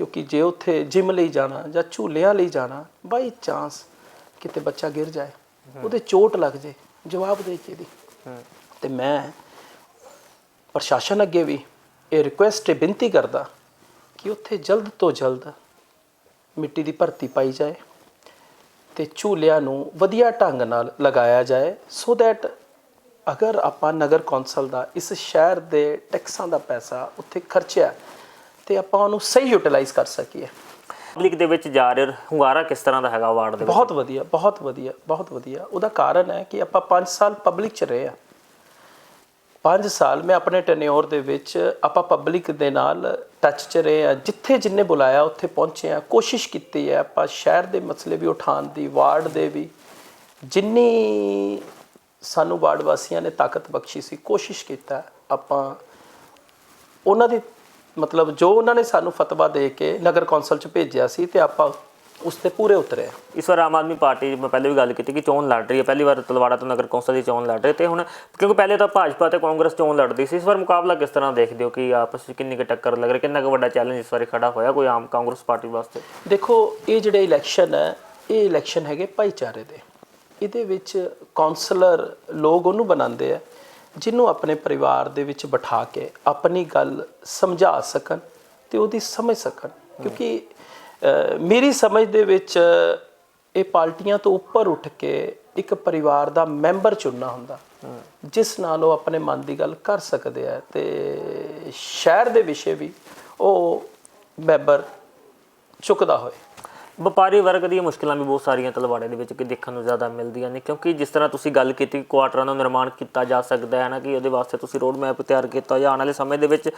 ਕਿਉਂਕਿ ਜੇ ਉੱਥੇ ਜਿਮ ਲਈ ਜਾਣਾ ਜਾਂ ਝੂਲਿਆਂ ਲਈ ਜਾਣਾ ਬਾਈ ਚਾਂਸ ਕਿਤੇ ਬੱਚਾ ਗਿਰ ਜਾਏ ਉਹਦੇ ਚੋਟ ਲੱਗ ਜੇ ਜਵਾਬ ਦੇ ਕੇ ਦੀ ਤੇ ਮੈਂ ਪ੍ਰਸ਼ਾਸਨ ਅੱਗੇ ਵੀ ਇਹ ਰਿਕੁਐਸਟ ਬੇਨਤੀ ਕਰਦਾ ਕਿ ਉੱਥੇ ਜਲਦ ਤੋਂ ਜਲਦ ਮਿੱਟੀ ਦੀ ਭਰਤੀ ਪਾਈ ਜਾਏ ਤੇ ਝੂਲਿਆਂ ਨੂੰ ਵਧੀਆ ਢੰਗ ਨਾਲ ਲਗਾਇਆ ਜਾਏ ਸੋ ਦੈਟ ਅਗਰ ਆਪਾਂ ਨਗਰ ਕੌਂਸਲ ਦਾ ਇਸ ਸ਼ਹਿਰ ਦੇ ਟੈਕਸਾਂ ਦਾ ਪੈਸਾ ਉੱਥੇ ਖਰਚਿਆ ਤੇ ਆਪਾਂ ਉਹਨੂੰ ਸਹੀ ਯੂਟਿਲਾਈਜ਼ ਕਰ ਸਕੀਏ। ਪਬਲਿਕ ਦੇ ਵਿੱਚ ਜਾ ਰਹੇ ਹੁੰਗਾਰਾ ਕਿਸ ਤਰ੍ਹਾਂ ਦਾ ਹੈਗਾ ਵਾਰਡ ਦੇ ਵਿੱਚ? ਬਹੁਤ ਵਧੀਆ ਬਹੁਤ ਵਧੀਆ ਬਹੁਤ ਵਧੀਆ। ਉਹਦਾ ਕਾਰਨ ਹੈ ਕਿ ਆਪਾਂ 5 ਸਾਲ ਪਬਲਿਕ 'ਚ ਰਹੇ ਆ। 5 ਸਾਲ ਮੈਂ ਆਪਣੇ ਟੈਨਿਓਰ ਦੇ ਵਿੱਚ ਆਪਾਂ ਪਬਲਿਕ ਦੇ ਨਾਲ ਟੱਚ 'ਚ ਰਹੇ ਆ। ਜਿੱਥੇ ਜਿੰਨੇ ਬੁਲਾਇਆ ਉੱਥੇ ਪਹੁੰਚੇ ਆ। ਕੋਸ਼ਿਸ਼ ਕੀਤੀ ਹੈ ਆਪਾਂ ਸ਼ਹਿਰ ਦੇ ਮਸਲੇ ਵੀ ਉਠਾਉਣ ਦੀ ਵਾਰਡ ਦੇ ਵੀ। ਜਿੰਨੀ ਸਾਨੂੰ ਵਾਰਡ ਵਾਸੀਆਂ ਨੇ ਤਾਕਤ ਬਖਸ਼ੀ ਸੀ ਕੋਸ਼ਿਸ਼ ਕੀਤਾ ਆਪਾਂ ਉਹਨਾਂ ਦੀ ਮਤਲਬ ਜੋ ਉਹਨਾਂ ਨੇ ਸਾਨੂੰ ਫਤਵਾ ਦੇ ਕੇ ਨਗਰ ਕੌਂਸਲ 'ਚ ਭੇਜਿਆ ਸੀ ਤੇ ਆਪਾਂ ਉਸ ਤੇ ਪੂਰੇ ਉਤਰੇ ਆ। ਇਸ ਵਾਰ ਆਮ ਆਦਮੀ ਪਾਰਟੀ ਮੈਂ ਪਹਿਲੇ ਵੀ ਗੱਲ ਕੀਤੀ ਕਿ ਚੋਣ ਲੜ ਰਹੀ ਹੈ। ਪਹਿਲੀ ਵਾਰ ਤਲਵਾੜਾ ਤੋਂ ਨਗਰ ਕੌਂਸਲ ਦੀ ਚੋਣ ਲੜ ਰਹੀ ਤੇ ਹੁਣ ਕਿਉਂਕਿ ਪਹਿਲੇ ਤਾਂ ਭਾਜਪਾ ਤੇ ਕਾਂਗਰਸ ਚੋਣ ਲੜਦੀ ਸੀ ਇਸ ਵਾਰ ਮੁਕਾਬਲਾ ਕਿਸ ਤਰ੍ਹਾਂ ਦੇਖਦੇ ਹੋ ਕਿ ਆਪਸ ਵਿੱਚ ਕਿੰਨੀ ਕੁ ਟੱਕਰ ਲੱਗ ਰਹੀ ਕਿੰਨਾ ਕੁ ਵੱਡਾ ਚੈਲੰਜ ਇਸ ਵਾਰੀ ਖੜਾ ਹੋਇਆ ਕੋਈ ਆਮ ਕਾਂਗਰਸ ਪਾਰਟੀ ਵਾਸਤੇ? ਦੇਖੋ ਇਹ ਜਿਹੜੇ ਇਲੈਕਸ਼ਨ ਹੈ ਇਹ ਇਲੈਕਸ਼ਨ ਹੈਗੇ ਭਾਈਚਾਰੇ ਦੇ। ਇਹਦੇ ਵਿੱਚ ਕਾਉਂਸਲਰ ਲੋਕ ਉਹਨੂੰ ਬਣਾਉਂਦੇ ਆ। ਜਿਹਨੂੰ ਆਪਣੇ ਪਰਿਵਾਰ ਦੇ ਵਿੱਚ ਬਿਠਾ ਕੇ ਆਪਣੀ ਗੱਲ ਸਮਝਾ ਸਕਣ ਤੇ ਉਹਦੀ ਸਮਝ ਸਕਣ। ਕਿਉਂਕਿ ਮੇਰੀ ਸਮਝ ਦੇ ਵਿੱਚ ਇਹ ਪਾਰਟੀਆਂ ਤੋਂ ਉੱਪਰ ਉੱਠ ਕੇ ਇੱਕ ਪਰਿਵਾਰ ਦਾ ਮੈਂਬਰ ਚੁਣਨਾ ਹੁੰਦਾ, ਜਿਸ ਨਾਲ ਉਹ ਆਪਣੇ ਮਨ ਦੀ ਗੱਲ ਕਰ ਸਕਦੇ ਆ ਤੇ ਸ਼ਹਿਰ ਦੇ ਵਿਸ਼ੇ ਵੀ ਉਹ ਮੈਂਬਰ ਚੁੱਕਦਾ ਹੋਏ। ਵਪਾਰੀ ਵਰਗ ਦੀਆਂ ਮੁਸ਼ਕਲਾਂ ਵੀ ਬਹੁਤ ਸਾਰੀਆਂ ਤਲਵਾੜੇ ਦੇ ਵਿੱਚ ਕਿ ਦੇਖਣ ਨੂੰ ਜ਼ਿਆਦਾ ਮਿਲਦੀਆਂ ਨੇ ਕਿਉਂਕਿ ਜਿਸ ਤਰ੍ਹਾਂ ਤੁਸੀਂ ਗੱਲ ਕੀਤੀ ਕਿ ਕੁਆਟਰਾਂ ਦਾ ਨਿਰਮਾਣ ਕੀਤਾ ਜਾ ਸਕਦਾ ਹੈ ਨਾ ਕਿ ਉਹਦੇ ਵਾਸਤੇ ਤੁਸੀਂ ਰੋਡ ਮੈਪ ਤਿਆਰ ਕੀਤਾ ਜਾਂ ਆਉਣ ਵਾਲੇ ਸਮੇਂ ਦੇ ਵਿੱਚ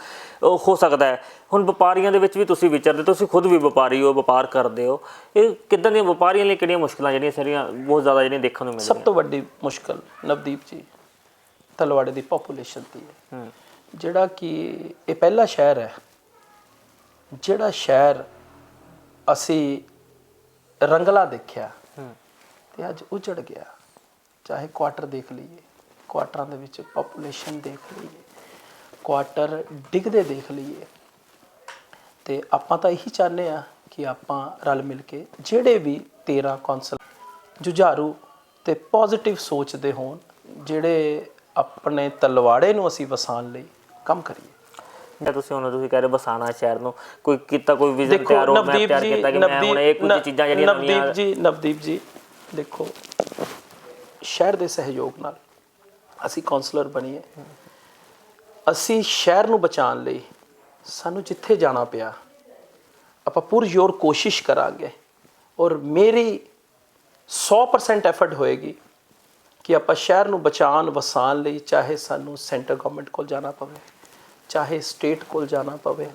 ਉਹ ਹੋ ਸਕਦਾ ਹੈ। ਹੁਣ ਵਪਾਰੀਆਂ ਦੇ ਵਿੱਚ ਵੀ ਤੁਸੀਂ ਵਿਚਰਦੇ ਤੁਸੀਂ ਖੁਦ ਵੀ ਵਪਾਰੀ ਹੋ ਵਪਾਰ ਕਰਦੇ ਹੋ ਇਹ ਕਿੱਦਾਂ ਦੀਆਂ ਵਪਾਰੀਆਂ ਲਈ ਕਿਹੜੀਆਂ ਮੁਸ਼ਕਲਾਂ ਜਿਹੜੀਆਂ ਸਾਰੀਆਂ ਬਹੁਤ ਜ਼ਿਆਦਾ ਜਿਹੜੀਆਂ ਦੇਖਣ ਨੂੰ ਮਿਲਦੀਆਂ? ਸਭ ਤੋਂ ਵੱਡੀ ਮੁਸ਼ਕਲ ਨਵਦੀਪ ਜੀ ਤਲਵਾੜੇ ਦੀ ਪੋਪੂਲੇਸ਼ਨ ਦੀ ਹੈ। ਜਿਹੜਾ ਕਿ ਇਹ ਪਹਿਲਾ ਸ਼ਹਿਰ ਹੈ ਜਿਹੜਾ ਸ਼ਹਿਰ ਅਸੀਂ ਰੰਗਲਾ ਦੇਖਿਆ ਤੇ ਅੱਜ ਉਜੜ ਗਿਆ। ਚਾਹੇ ਕੁਆਟਰ ਦੇਖ ਲਈਏ ਕੁਆਟਰਾਂ ਦੇ ਵਿੱਚ ਪੋਪੂਲੇਸ਼ਨ ਦੇਖ ਲਈਏ ਕੁਆਟਰ ਡਿੱਗਦੇ ਦੇਖ ਲਈਏ ਤੇ ਆਪਾਂ ਤਾਂ ਇਹੀ ਚਾਹੁੰਦੇ ਆ ਕਿ ਆਪਾਂ ਰਲ ਮਿਲ ਕੇ ਜਿਹੜੇ ਵੀ 13 ਕੌਂਸਲ ਜੁਝਾਰੂ ਤੇ ਪੋਜ਼ਿਟਿਵ ਸੋਚਦੇ ਹੋਣ ਜਿਹੜੇ ਆਪਣੇ ਤਲਵਾੜੇ ਨੂੰ ਅਸੀਂ ਵਸਾਉਣ ਲਈ ਕੰਮ ਕਰੀਏ। ਜਾਂ ਤੁਸੀਂ ਹੁਣ ਤੁਸੀਂ ਕਹਿ ਰਹੇ ਹੋ ਬਸਾਣਾ ਸ਼ਹਿਰ ਨੂੰ ਕੋਈ ਕੀਤਾ ਕੋਈ ਵਿਜ਼ਨ ਤਿਆਰ ਮੈਪ ਨਵਦੀਪ ਤਿਆਰ ਕੀਤਾ ਕਿ ਮੈਂ ਹੁਣ ਇਹ ਕੁਝ ਨਵਦੀਪ ਚੀਜ਼ਾਂ ਜਿਹੜੀਆਂ ਨਵਦੀਪ ਨਵੀਆਂ ਜੀ ਨਵਦੀਪ ਜੀ ਦੇਖੋ ਸ਼ਹਿਰ ਦੇ ਸਹਿਯੋਗ ਨਾਲ ਅਸੀਂ ਕਾਉਂਸਲਰ ਬਣੀਏ। ਅਸੀਂ ਸ਼ਹਿਰ ਨੂੰ ਬਚਾਉਣ ਲਈ ਸਾਨੂੰ ਜਿੱਥੇ ਜਾਣਾ ਪਿਆ ਆਪਾਂ ਪੂਰੀ ਜ਼ੋਰ ਕੋਸ਼ਿਸ਼ ਕਰਾਂਗੇ ਔਰ ਮੇਰੀ 100% ਐਫਰਟ ਹੋਏਗੀ ਕਿ ਆਪਾਂ ਸ਼ਹਿਰ ਨੂੰ ਬਚਾਉਣ ਵਸਾਉਣ ਲਈ ਚਾਹੇ ਸਾਨੂੰ ਸੈਂਟਰ ਗਵਰਨਮੈਂਟ ਕੋਲ ਜਾਣਾ ਪਵੇ। ਚਾਹੇ ਸਟੇਟ ਕੋਲ ਜਾਣਾ ਪਵੇ,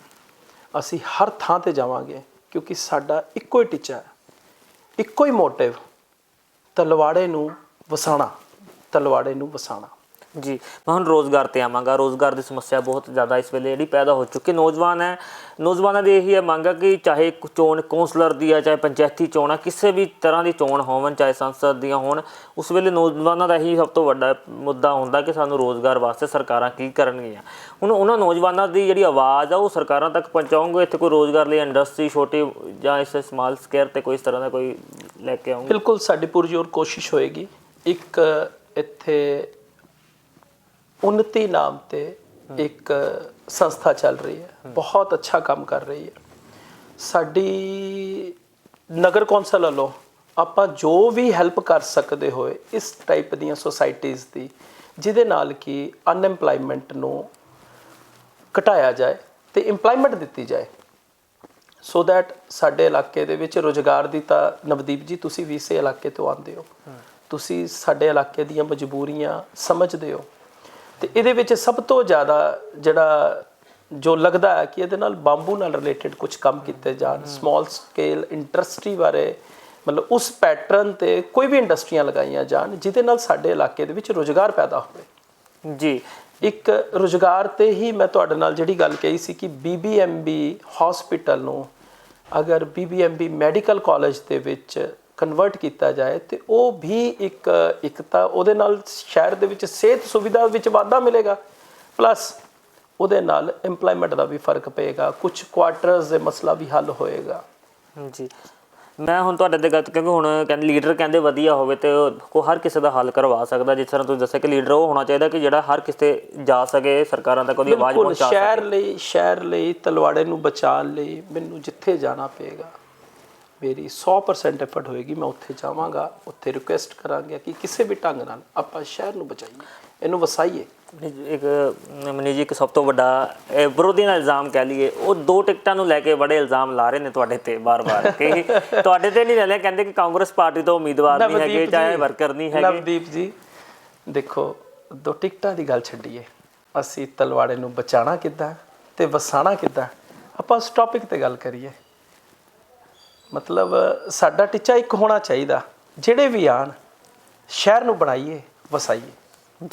ਅਸੀਂ ਹਰ ਥਾਂ ਤੇ ਜਾਵਾਂਗੇ, ਕਿਉਂਕਿ ਸਾਡਾ ਇੱਕੋ ਹੀ ਟੀਚਾ ਹੈ, ਇੱਕੋ ਹੀ ਮੋਟਿਵ, ਤਲਵਾੜੇ ਨੂੰ ਵਸਾਣਾ ਤਲਵਾੜੇ ਨੂੰ ਵਸਾਣਾ ਜੀ, ਮੈਂ ਹੁਣ ਰੋਜ਼ਗਾਰ ਤੇ ਆਵਾਂਗਾ। ਰੋਜ਼ਗਾਰ ਦੀ ਸਮੱਸਿਆ ਬਹੁਤ ਜ਼ਿਆਦਾ ਇਸ ਵੇਲੇ ਜਿਹੜੀ ਪੈਦਾ ਹੋ ਚੁੱਕੀ ਨੌਜਵਾਨ ਹੈ, ਨੌਜਵਾਨਾਂ ਦੀ ਇਹੀ ਹੈ ਮੰਗ ਹੈ ਕਿ ਚਾਹੇ ਚੋਣ ਕੌਂਸਲਰ ਦੀ ਆ ਚਾਹੇ ਪੰਚਾਇਤੀ ਚੋਣ ਹੈ, ਕਿਸੇ ਵੀ ਤਰ੍ਹਾਂ ਦੀ ਚੋਣ ਹੋਵਣ, ਚਾਹੇ ਸੰਸਦ ਦੀਆਂ ਹੋਣ, ਉਸ ਵੇਲੇ ਨੌਜਵਾਨਾਂ ਦਾ ਇਹੀ ਸਭ ਤੋਂ ਵੱਡਾ ਮੁੱਦਾ ਹੁੰਦਾ ਕਿ ਸਾਨੂੰ ਰੋਜ਼ਗਾਰ ਵਾਸਤੇ ਸਰਕਾਰਾਂ ਕੀ ਕਰਨਗੀਆਂ। ਹੁਣ ਉਹਨਾਂ ਨੌਜਵਾਨਾਂ ਦੀ ਜਿਹੜੀ ਆਵਾਜ਼ ਆ, ਉਹ ਸਰਕਾਰਾਂ ਤੱਕ ਪਹੁੰਚਾਉਂਗੇ? ਇੱਥੇ ਕੋਈ ਰੋਜ਼ਗਾਰ ਲਈ ਇੰਡਸਟਰੀ ਛੋਟੀ ਜਾਂ ਇਸ ਸਮਾਲ ਸਕੇਅਰ ਤੇ ਕੋਈ ਇਸ ਤਰ੍ਹਾਂ ਦਾ ਕੋਈ ਲੈ ਕੇ ਆਉਂਗੇ? ਬਿਲਕੁਲ, ਸਾਡੀ ਪੂਰੀ ਪੁਰਜੋਰ ਕੋਸ਼ਿਸ਼ ਹੋਏਗੀ। ਇੱਕ ਇੱਥੇ ਉન્નਤੀ ਨਾਮ ਤੇ ਇੱਕ ਸੰਸਥਾ ਚੱਲ ਰਹੀ ਹੈ। ਬਹੁਤ ਅੱਛਾ ਕੰਮ ਕਰ ਰਹੀ ਹੈ। ਸਾਡੀ ਨਗਰ ਕੌਂਸਲ ਵੱਲੋਂ ਆਪਾਂ ਜੋ ਵੀ ਹੈਲਪ ਕਰ ਸਕਦੇ ਹੋਏ ਇਸ ਟਾਈਪ ਦੀਆਂ ਸੁਸਾਇਟੀਆਂ ਦੀ, ਜਿਹਦੇ ਨਾਲ ਕਿ ਅਨਐਮਪਲੋਇਮੈਂਟ ਨੂੰ ਘਟਾਇਆ ਜਾਏ ਤੇ ਏਮਪਲੋਇਮੈਂਟ ਦਿੱਤੀ ਜਾਏ। ਸੋ ਦੈਟ ਸਾਡੇ ਇਲਾਕੇ ਦੇ ਵਿੱਚ ਰੋਜ਼ਗਾਰ ਦੀ ਤਾਂ ਨਵਦੀਪ ਜੀ, ਤੁਸੀਂ ਵੀ ਇਸੇ ਇਲਾਕੇ ਤੋਂ ਆਉਂਦੇ ਹੋ। ਤੁਸੀਂ ਸਾਡੇ ਇਲਾਕੇ ਦੀਆਂ ਮਜਬੂਰੀਆਂ ਸਮਝਦੇ ਹੋ। ਤੇ ਇਹਦੇ ਵਿੱਚ ਸਭ ਤੋਂ ਜ਼ਿਆਦਾ ਜਿਹੜਾ ਜੋ ਲੱਗਦਾ ਹੈ ਕਿ ਇਹਦੇ ਨਾਲ ਬਾਂਬੂ ਨਾਲ ਰਿਲੇਟਡ ਕੁਝ ਕੰਮ ਕੀਤੇ ਜਾਣ ਸਮਾਲ ਸਕੇਲ ਇੰਡਸਟਰੀ ਬਾਰੇ ਮਤਲਬ ਉਸ ਪੈਟਰਨ ਤੇ ਕੋਈ ਵੀ ਇੰਡਸਟਰੀਆਂ ਲਗਾਈਆਂ ਜਾਣ ਜਿਹਦੇ ਨਾਲ ਸਾਡੇ ਇਲਾਕੇ ਦੇ ਵਿੱਚ ਰੋਜ਼ਗਾਰ ਪੈਦਾ ਹੋਵੇ। ਜੀ। ਇੱਕ ਰੁਜ਼ਗਾਰ ਤੇ ਹੀ ਮੈਂ ਤੁਹਾਡੇ ਨਾਲ ਜਿਹੜੀ ਗੱਲ ਕਹੀ ਸੀ ਕਿ ਬੀਬੀਐਮਬੀ ਹਸਪੀਟਲ ਨੂੰ ਅਗਰ ਬੀਬੀਐਮਬੀ ਮੈਡੀਕਲ ਕਾਲਜ ਦੇ ਵਿੱਚ ਕਨਵਰਟ ਕੀਤਾ ਜਾਏ ਤੇ ਉਹ ਵੀ ਇੱਕ ਇੱਕ ਤਾਂ ਉਹਦੇ ਨਾਲ ਸ਼ਹਿਰ ਦੇ ਵਿੱਚ ਸਿਹਤ ਸੁਵਿਧਾ ਵਿੱਚ ਵਾਧਾ ਮਿਲੇਗਾ ਪਲੱਸ ਉਹਦੇ ਨਾਲ ਏਮਪਲੋਇਮੈਂਟ ਦਾ ਵੀ ਫ਼ਰਕ ਪਏਗਾ ਕੁਝ ਕੁਆਟਰਸ ਦੇ ਮਸਲਾ ਵੀ ਹੱਲ ਹੋਏਗਾ। ਜੀ। ਮੈਂ ਹੁਣ ਤੁਹਾਡੇ ਤੇ ਗੱਲ ਕਿਉਂਕਿ ਹੁਣ ਕਹਿੰਦੇ ਲੀਡਰ ਕਹਿੰਦੇ ਵਧੀਆ ਹੋਵੇ ਤੇ ਉਹ ਹਰ ਕਿਸੇ ਦਾ ਹੱਲ ਕਰਵਾ ਸਕਦਾ ਜਿਸ ਤਰ੍ਹਾਂ ਤੁਸੀਂ ਦੱਸਿਆ ਕਿ ਲੀਡਰ ਉਹ ਹੋਣਾ ਚਾਹੀਦਾ ਕਿ ਜਿਹੜਾ ਹਰ ਕਿਸੇ ਜਾ ਸਕੇ ਸਰਕਾਰਾਂ ਤੱਕ ਉਹਦੀ ਆਵਾਜ਼ ਪਹੁੰਚਾ ਸ਼ਹਿਰ ਲਈ ਸ਼ਹਿਰ ਲਈ ਤਲਵਾੜੇ ਨੂੰ ਬਚਾਉਣ ਲਈ ਮੈਨੂੰ ਜਿੱਥੇ ਜਾਣਾ ਪਏਗਾ। ਮੇਰੀ 100% ਐਫਰਟ ਹੋਏਗੀ ਮੈਂ ਉੱਥੇ ਜਾਵਾਂਗਾ ਉੱਥੇ ਰਿਕੁਐਸਟ ਕਰਾਂਗੇ ਕਿ ਕਿਸੇ ਵੀ ਢੰਗ ਨਾਲ ਆਪਾਂ ਸ਼ਹਿਰ ਨੂੰ ਬਚਾਈਏ। ਇਹਨੂੰ ਵਸਾਈਏ। ਇੱਕ ਮਨੀ ਜੀ ਇੱਕ ਸਭ ਤੋਂ ਵੱਡਾ ਵਿਰੋਧੀ ਨਾਲ ਇਲਜ਼ਾਮ ਕਹਿ ਲਈਏ ਉਹ ਦੋ ਟਿਕਟਾਂ ਨੂੰ ਲੈ ਕੇ ਬੜੇ ਇਲਜ਼ਾਮ ਲਾ ਰਹੇ ਨੇ ਤੁਹਾਡੇ ਤੇ ਬਾਰ-ਬਾਰ ਕਿ ਤੁਹਾਡੇ ਤੇ ਨਹੀਂ ਲੈ ਕਹਿੰਦੇ ਕਿ ਕਾਂਗਰਸ ਪਾਰਟੀ ਤੋਂ ਉਮੀਦਵਾਰ ਨਹੀਂ ਹੈਗੇ ਚਾਹੇ ਵਰਕਰ ਨਹੀਂ ਹੈਗੇ। ਨਵਦੀਪ ਜੀ ਦੇਖੋ ਦੋ ਟਿਕਟਾਂ ਦੀ ਗੱਲ ਛੱਡੀਏ। ਅਸੀਂ ਤਲਵਾੜੇ ਨੂੰ ਬਚਾਣਾ ਕਿੱਦਾਂ ਤੇ ਵਸਾਣਾ ਕਿੱਦਾਂ? ਆਪਾਂ ਉਸ ਟੌਪਿਕ ਤੇ ਗੱਲ ਕਰੀਏ। ਮਤਲਬ ਸਾਡਾ ਟੀਚਾ ਇੱਕ ਹੋਣਾ ਚਾਹੀਦਾ ਜਿਹੜੇ ਵੀ ਆਣ ਸ਼ਹਿਰ ਨੂੰ ਬਣਾਈਏ ਵਸਾਈਏ।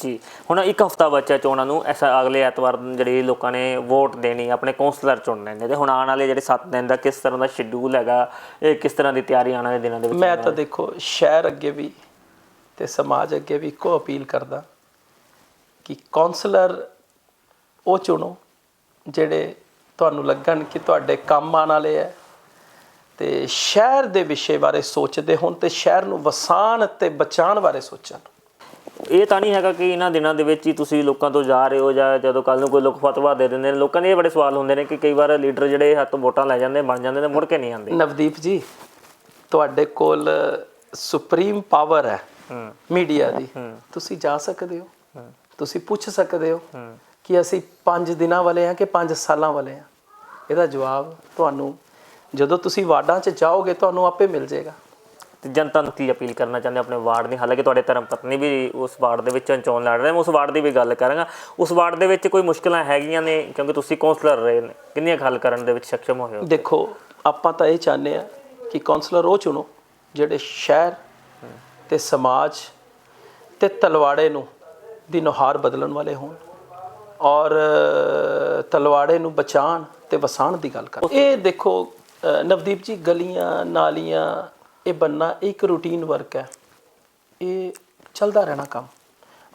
ਜੀ ਹੁਣ ਇੱਕ ਹਫਤਾ ਬਚਿਆ ਚੋਣਾਂ ਨੂੰ ਐਸਾ ਅਗਲੇ ਐਤਵਾਰ ਨੂੰ ਜਿਹੜੇ ਲੋਕਾਂ ਨੇ ਵੋਟ ਦੇਣੀ ਆਪਣੇ ਕੌਂਸਲਰ ਚੁਣਨੇ ਨੇ ਤੇ ਹੁਣ ਆਉਣ ਵਾਲੇ ਜਿਹੜੇ 7 ਦਿਨ ਦਾ ਕਿਸ ਤਰ੍ਹਾਂ ਦਾ ਸ਼ਡਿਊਲ ਹੈਗਾ ਇਹ ਕਿਸ ਤਰ੍ਹਾਂ ਦੀ ਤਿਆਰੀ ਆਉਣ ਵਾਲੇ ਦਿਨਾਂ ਦੇ ਵਿੱਚ ਮੈਂ ਤਾਂ ਦੇਖੋ ਸ਼ਹਿਰ ਅੱਗੇ ਵੀ ਤੇ ਸਮਾਜ ਅੱਗੇ ਵੀ ਇੱਕੋ ਅਪੀਲ ਕਰਦਾ ਕਿ ਕਾਉਂਸਲਰ ਉਹ ਚੁਣੋ ਜਿਹੜੇ ਤੁਹਾਨੂੰ ਲੱਗਣ ਕਿ ਤੁਹਾਡੇ ਕੰਮ ਆਉਣ ਵਾਲੇ ਹੈ ਤੇ ਸ਼ਹਿਰ ਦੇ ਵਿਸ਼ੇ ਬਾਰੇ ਸੋਚਦੇ ਹੋਣ ਤੇ ਸ਼ਹਿਰ ਨੂੰ ਵਸਾਣ ਤੇ ਬਚਾਉਣ ਬਾਰੇ ਸੋਚਣ। ਇਹ ਤਾਂ ਨਹੀਂ ਹੈਗਾ ਕਿ ਇਹਨਾਂ ਦਿਨਾਂ ਦੇ ਵਿੱਚ ਹੀ ਤੁਸੀਂ ਲੋਕਾਂ ਤੋਂ ਜਾ ਰਹੇ ਹੋ ਜਾਂ ਜਦੋਂ ਕੱਲ ਨੂੰ ਕੋਈ ਲੋਕ ਫਤਵਾ ਦੇ ਦਿੰਦੇ ਨੇ ਲੋਕਾਂ ਦੇ ਇਹ ਬੜੇ ਸਵਾਲ ਹੁੰਦੇ ਨੇ ਕਿ ਕਈ ਵਾਰ ਲੀਡਰ ਜਿਹੜੇ ਹੱਥ ਵੋਟਾਂ ਲੈ ਜਾਂਦੇ ਬਣ ਜਾਂਦੇ ਨੇ ਮੁੜ ਕੇ ਨਹੀਂ ਆਉਂਦੇ। ਨਵਦੀਪ ਜੀ ਤੁਹਾਡੇ ਕੋਲ ਸੁਪਰੀਮ ਪਾਵਰ ਹੈ ਮੀਡੀਆ ਦੀ। ਤੁਸੀਂ ਜਾ ਸਕਦੇ ਹੋ। ਤੁਸੀਂ ਪੁੱਛ ਸਕਦੇ ਹੋ ਕਿ ਅਸੀਂ 5 ਦਿਨਾਂ ਵਾਲੇ ਹਾਂ ਕਿ 5 ਸਾਲਾਂ ਵਾਲੇ ਹਾਂ? ਇਹਦਾ ਜਵਾਬ ਤੁਹਾਨੂੰ ਜਦੋਂ ਤੁਸੀਂ ਵਾਰਡਾਂ 'ਚ ਜਾਓਗੇ ਤੁਹਾਨੂੰ ਆਪੇ ਮਿਲ ਜਾਏਗਾ। ਤੇ ਜਨਤਾ ਨੂੰ ਕੀ ਅਪੀਲ ਕਰਨਾ ਚਾਹੁੰਦੇ ਆਪਣੇ ਵਾਰਡ ਦੀ? ਹਾਲਾਂਕਿ ਤੁਹਾਡੇ ਧਰਮ ਪਤਨੀ ਵੀ ਉਸ ਵਾਰਡ ਦੇ ਵਿੱਚ ਚੋਣ ਲੜ ਰਹੇ ਨੇ ਮੈਂ ਉਸ ਵਾਰਡ ਦੀ ਵੀ ਗੱਲ ਕਰਾਂਗਾ। ਉਸ ਵਾਰਡ ਦੇ ਵਿੱਚ ਕੋਈ ਮੁਸ਼ਕਲਾਂ ਹੈਗੀਆਂ ਨੇ? ਕਿਉਂਕਿ ਤੁਸੀਂ ਕੌਂਸਲਰ ਰਹੇ ਨੇ। ਕਿੰਨੀਆਂ ਹੱਲ ਕਰਨ ਦੇ ਵਿੱਚ ਸક્ષਮ ਹੋਏ ਹੋ? ਦੇਖੋ ਆਪਾਂ ਤਾਂ ਇਹ ਚਾਹੁੰਦੇ ਆ ਕਿ ਕਾਉਂਸਲਰ ਉਹ ਚੁਣੋ ਜਿਹੜੇ ਸ਼ਹਿਰ ਤੇ ਸਮਾਜ ਤੇ ਤਲਵਾੜੇ ਨੂੰ ਦੀ ਨੁਹਾਰ ਬਦਲਣ ਵਾਲੇ ਹੋਣ ਔਰ ਤਲਵਾੜੇ ਨੂੰ ਬਚਾਉਣ ਤੇ ਵਸਾਉਣ ਦੀ ਗੱਲ ਕਰ ਇਹ ਦੇਖੋ ਨਵਦੀਪ ਜੀ, ਗਲੀਆਂ, ਨਾਲੀਆਂ, ਇਹ ਬੰਨਾ ਇੱਕ ਰੂਟੀਨ ਵਰਕ ਹੈ। ਇਹ ਚੱਲਦਾ ਰਹਿਣਾ ਕੰਮ।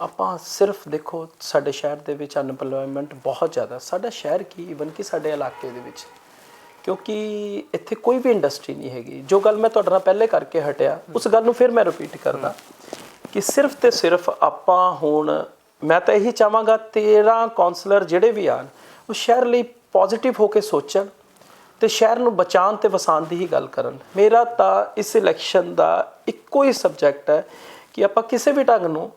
ਆਪਾਂ ਸਿਰਫ ਦੇਖੋ, ਸਾਡੇ ਸ਼ਹਿਰ ਦੇ ਵਿੱਚ ਅਨਪਲੋਇਮੈਂਟ ਬਹੁਤ ਜ਼ਿਆਦਾ। ਸਾਡਾ ਸ਼ਹਿਰ ਕੀ ਇਵਨ ਕਿ ਸਾਡੇ ਇਲਾਕੇ ਦੇ ਵਿੱਚ? ਕਿਉਂਕਿ ਇੱਥੇ ਕੋਈ ਵੀ ਇੰਡਸਟਰੀ ਨਹੀਂ ਹੈਗੀ। ਜੋ ਗੱਲ ਮੈਂ ਤੁਹਾਡੇ ਨਾਲ ਪਹਿਲੇ ਕਰਕੇ ਹਟਿਆ, ਉਸ ਗੱਲ ਨੂੰ ਫਿਰ ਮੈਂ ਰਿਪੀਟ ਕਰਦਾ ਕਿ ਸਿਰਫ ਤੇ ਸਿਰਫ ਆਪਾਂ ਹੁਣ, ਮੈਂ ਤਾਂ ਇਹੀ ਚਾਹਾਂਗਾ 13 ਕਾਉਂਸਲਰ ਜਿਹੜੇ ਵੀ ਆਣ ਉਹ ਸ਼ਹਿਰ ਲਈ ਪੋਜ਼ਿਟਿਵ ਹੋ ਕੇ ਸੋਚਣ। ਤੇ ਸ਼ਹਿਰ ਨੂੰ ਬਚਾਉਣ ਤੇ ਵਸਾਉਣ ਦੀ ਹੀ ਗੱਲ ਕਰਨ। ਮੇਰਾ ਤਾਂ ਇਸ ਇਲੈਕਸ਼ਨ ਦਾ ਇੱਕੋ ਹੀ ਸਬਜੈਕਟ ਹੈ ਕਿ ਆਪਾਂ ਕਿਸੇ ਵੀ ਢੰਗ ਨੂੰ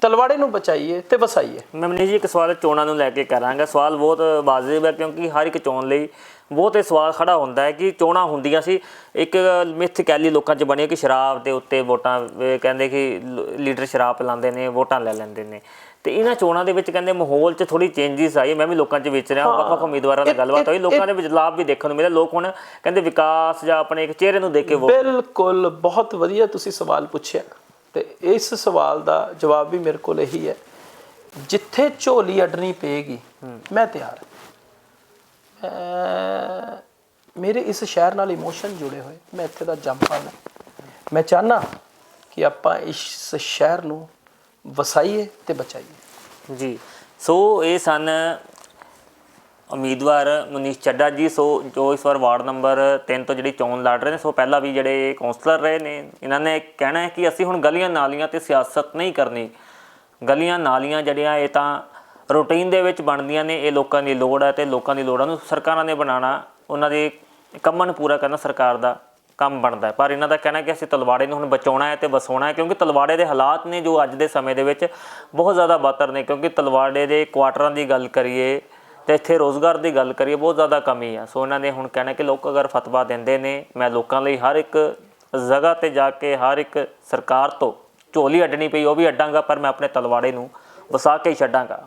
ਤਲਵਾੜੇ ਨੂੰ ਬਚਾਈਏ ਤੇ ਵਸਾਈਏ। ਮੈਂ ਮਨੀ ਜੀ, ਇੱਕ ਸਵਾਲ ਚੋਣਾਂ ਨੂੰ ਲੈ ਕੇ ਕਰਾਂਗਾ। ਸਵਾਲ ਬਹੁਤ ਵਾਜਿਬ ਹੈ ਕਿਉਂਕਿ ਹਰ ਇੱਕ ਚੋਣ ਲਈ ਬਹੁਤ ਇਹ ਸਵਾਲ ਖੜਾ ਹੁੰਦਾ ਹੈ ਕਿ ਚੋਣਾਂ ਹੁੰਦੀਆਂ ਸੀ। ਇੱਕ ਮਿੱਥ ਕੈਲੀ ਲੋਕਾਂ 'ਚ ਬਣੀ ਕਿ ਸ਼ਰਾਬ ਦੇ ਉੱਤੇ ਵੋਟਾਂ ਕਹਿੰਦੇ ਕਿ ਲ- ਲੀਡਰ ਸ਼ਰਾਬ ਪਿਲਾਉਂਦੇ ਨੇ, ਵੋਟਾਂ ਲੈ ਲੈਂਦੇ ਨੇ। ਤੇ ਇਹਨਾਂ ਚੋਣਾਂ ਦੇ ਵਿੱਚ ਕਹਿੰਦੇ ਮਾਹੌਲ 'ਚ ਥੋੜੀ ਚੇਂਜਸ ਆਈ ਮੈਂ ਵੀ ਲੋਕਾਂ 'ਚ ਵਿਚ ਰਿਹਾ ਵੱਖ ਵੱਖ ਉਮੀਦਵਾਰਾਂ ਨਾਲ ਗੱਲਬਾਤ ਹੋਈ ਲੋਕਾਂ ਦੇ ਵਿੱਚ ਲਾਭ ਵੀ ਦੇਖਣ ਨੂੰ ਮਿਲਿਆ ਲੋਕ ਹੁਣ ਕਹਿੰਦੇ ਵਿਕਾਸ ਜਾਂ ਆਪਣੇ ਇੱਕ ਚਿਹਰੇ ਨੂੰ ਦੇਖ ਕੇ ਵੋਟ ਬਿਲਕੁਲ ਬਹੁਤ ਵਧੀਆ ਤੁਸੀਂ ਸਵਾਲ ਪੁੱਛਿਆ ਤੇ ਇਸ ਸਵਾਲ ਦਾ ਜਵਾਬ ਵੀ ਮੇਰੇ ਕੋਲ ਇਹੀ ਹੈ ਜਿੱਥੇ ਝੋਲੀ ਅਡਣੀ ਪਏਗੀ ਮੈਂ ਤਿਆਰ ਮੇਰੇ ਇਸ ਸ਼ਹਿਰ ਨਾਲ ਇਮੋਸ਼ਨ ਜੁੜੇ ਹੋਏ ਮੈਂ ਇੱਥੇ ਦਾ ਜੰਪਲ ਹਾਂ। ਮੈਂ ਚਾਹਨਾ ਕਿ ਆਪਾਂ ਇਸ ਸ਼ਹਿਰ ਨੂੰ ਵਸਾਈਏ ਤੇ ਬਚਾਈਏ। ਜੀ। ਸੋ ਇਹ ਸਨ ਉਮੀਦਵਾਰ ਮਨੀਸ਼ ਚੱਡਾ ਜੀ। ਸੋ ਜੋ ਇਸ ਵਾਰ ਵਾਰਡ ਨੰਬਰ 3 ਤੋਂ ਜਿਹੜੀ ਚੋਣ ਲੜ ਰਹੇ ਨੇ, ਸੋ ਪਹਿਲਾਂ ਵੀ ਜਿਹੜੇ ਕਾਉਂਸਲਰ ਰਹੇ ਨੇ, ਇਹਨਾਂ ਨੇ ਕਹਿਣਾ ਹੈ ਕਿ ਅਸੀਂ ਹੁਣ ਗਲੀਆਂ ਨਾਲੀਆਂ ਤੇ ਸਿਆਸਤ ਨਹੀਂ ਕਰਨੀ। ਗਲੀਆਂ ਨਾਲੀਆਂ ਜਿਹੜੀਆਂ, ਇਹ ਤਾਂ ਰੂਟੀਨ ਦੇ ਵਿੱਚ ਬਣਦੀਆਂ ਨੇ, ਇਹ ਲੋਕਾਂ ਦੀ ਲੋੜ ਹੈ ਤੇ ਲੋਕਾਂ ਦੀ ਲੋੜਾਂ ਨੂੰ ਸਰਕਾਰਾਂ ਨੇ ਬਣਾਉਣਾ। ਉਹਨਾਂ ਦੇ ਕੰਮਾਂ ਨੂੰ ਪੂਰਾ ਕਰਨਾ ਸਰਕਾਰ ਦਾ। ਕੰਮ ਬਣਦਾ ਪਰ ਇਹਨਾਂ ਦਾ ਕਹਿਣਾ ਕਿ ਅਸੀਂ ਤਲਵਾੜੇ ਨੂੰ ਹੁਣ ਬਚਾਉਣਾ ਹੈ ਤੇ ਵਸਾਉਣਾ ਹੈ, ਕਿਉਂਕਿ ਤਲਵਾੜੇ ਦੇ ਹਾਲਾਤ ਨੇ ਜੋ ਅੱਜ ਦੇ ਸਮੇਂ ਦੇ ਵਿੱਚ ਬਹੁਤ ਜ਼ਿਆਦਾ ਬਦਤਰ ਨੇ, ਕਿਉਂਕਿ ਤਲਵਾੜੇ ਦੇ ਕੁਆਟਰਾਂ ਦੀ ਗੱਲ ਕਰੀਏ ਤੇ ਇੱਥੇ ਰੋਜ਼ਗਾਰ ਦੀ ਗੱਲ ਕਰੀਏ, ਬਹੁਤ ਜ਼ਿਆਦਾ ਕਮੀ ਆ। ਸੋ ਇਹਨਾਂ ਨੇ ਹੁਣ ਕਹਿਣਾ ਕਿ ਲੋਕ ਅਗਰ ਫਤਵਾ ਦਿੰਦੇ ਨੇ, ਮੈਂ ਲੋਕਾਂ ਲਈ ਹਰ ਇੱਕ ਜਗ੍ਹਾ ਤੇ ਜਾ ਕੇ, ਹਰ ਇੱਕ ਸਰਕਾਰ ਤੋਂ ਝੋਲੀ ਅੱਡਣੀ ਪਈ, ਉਹ ਵੀ ਅੱਡਾਂਗਾ, ਪਰ ਮੈਂ ਆਪਣੇ ਤਲਵਾੜੇ ਨੂੰ ਵਸਾ ਕੇ ਹੀ ਛੱਡਾਂਗਾ।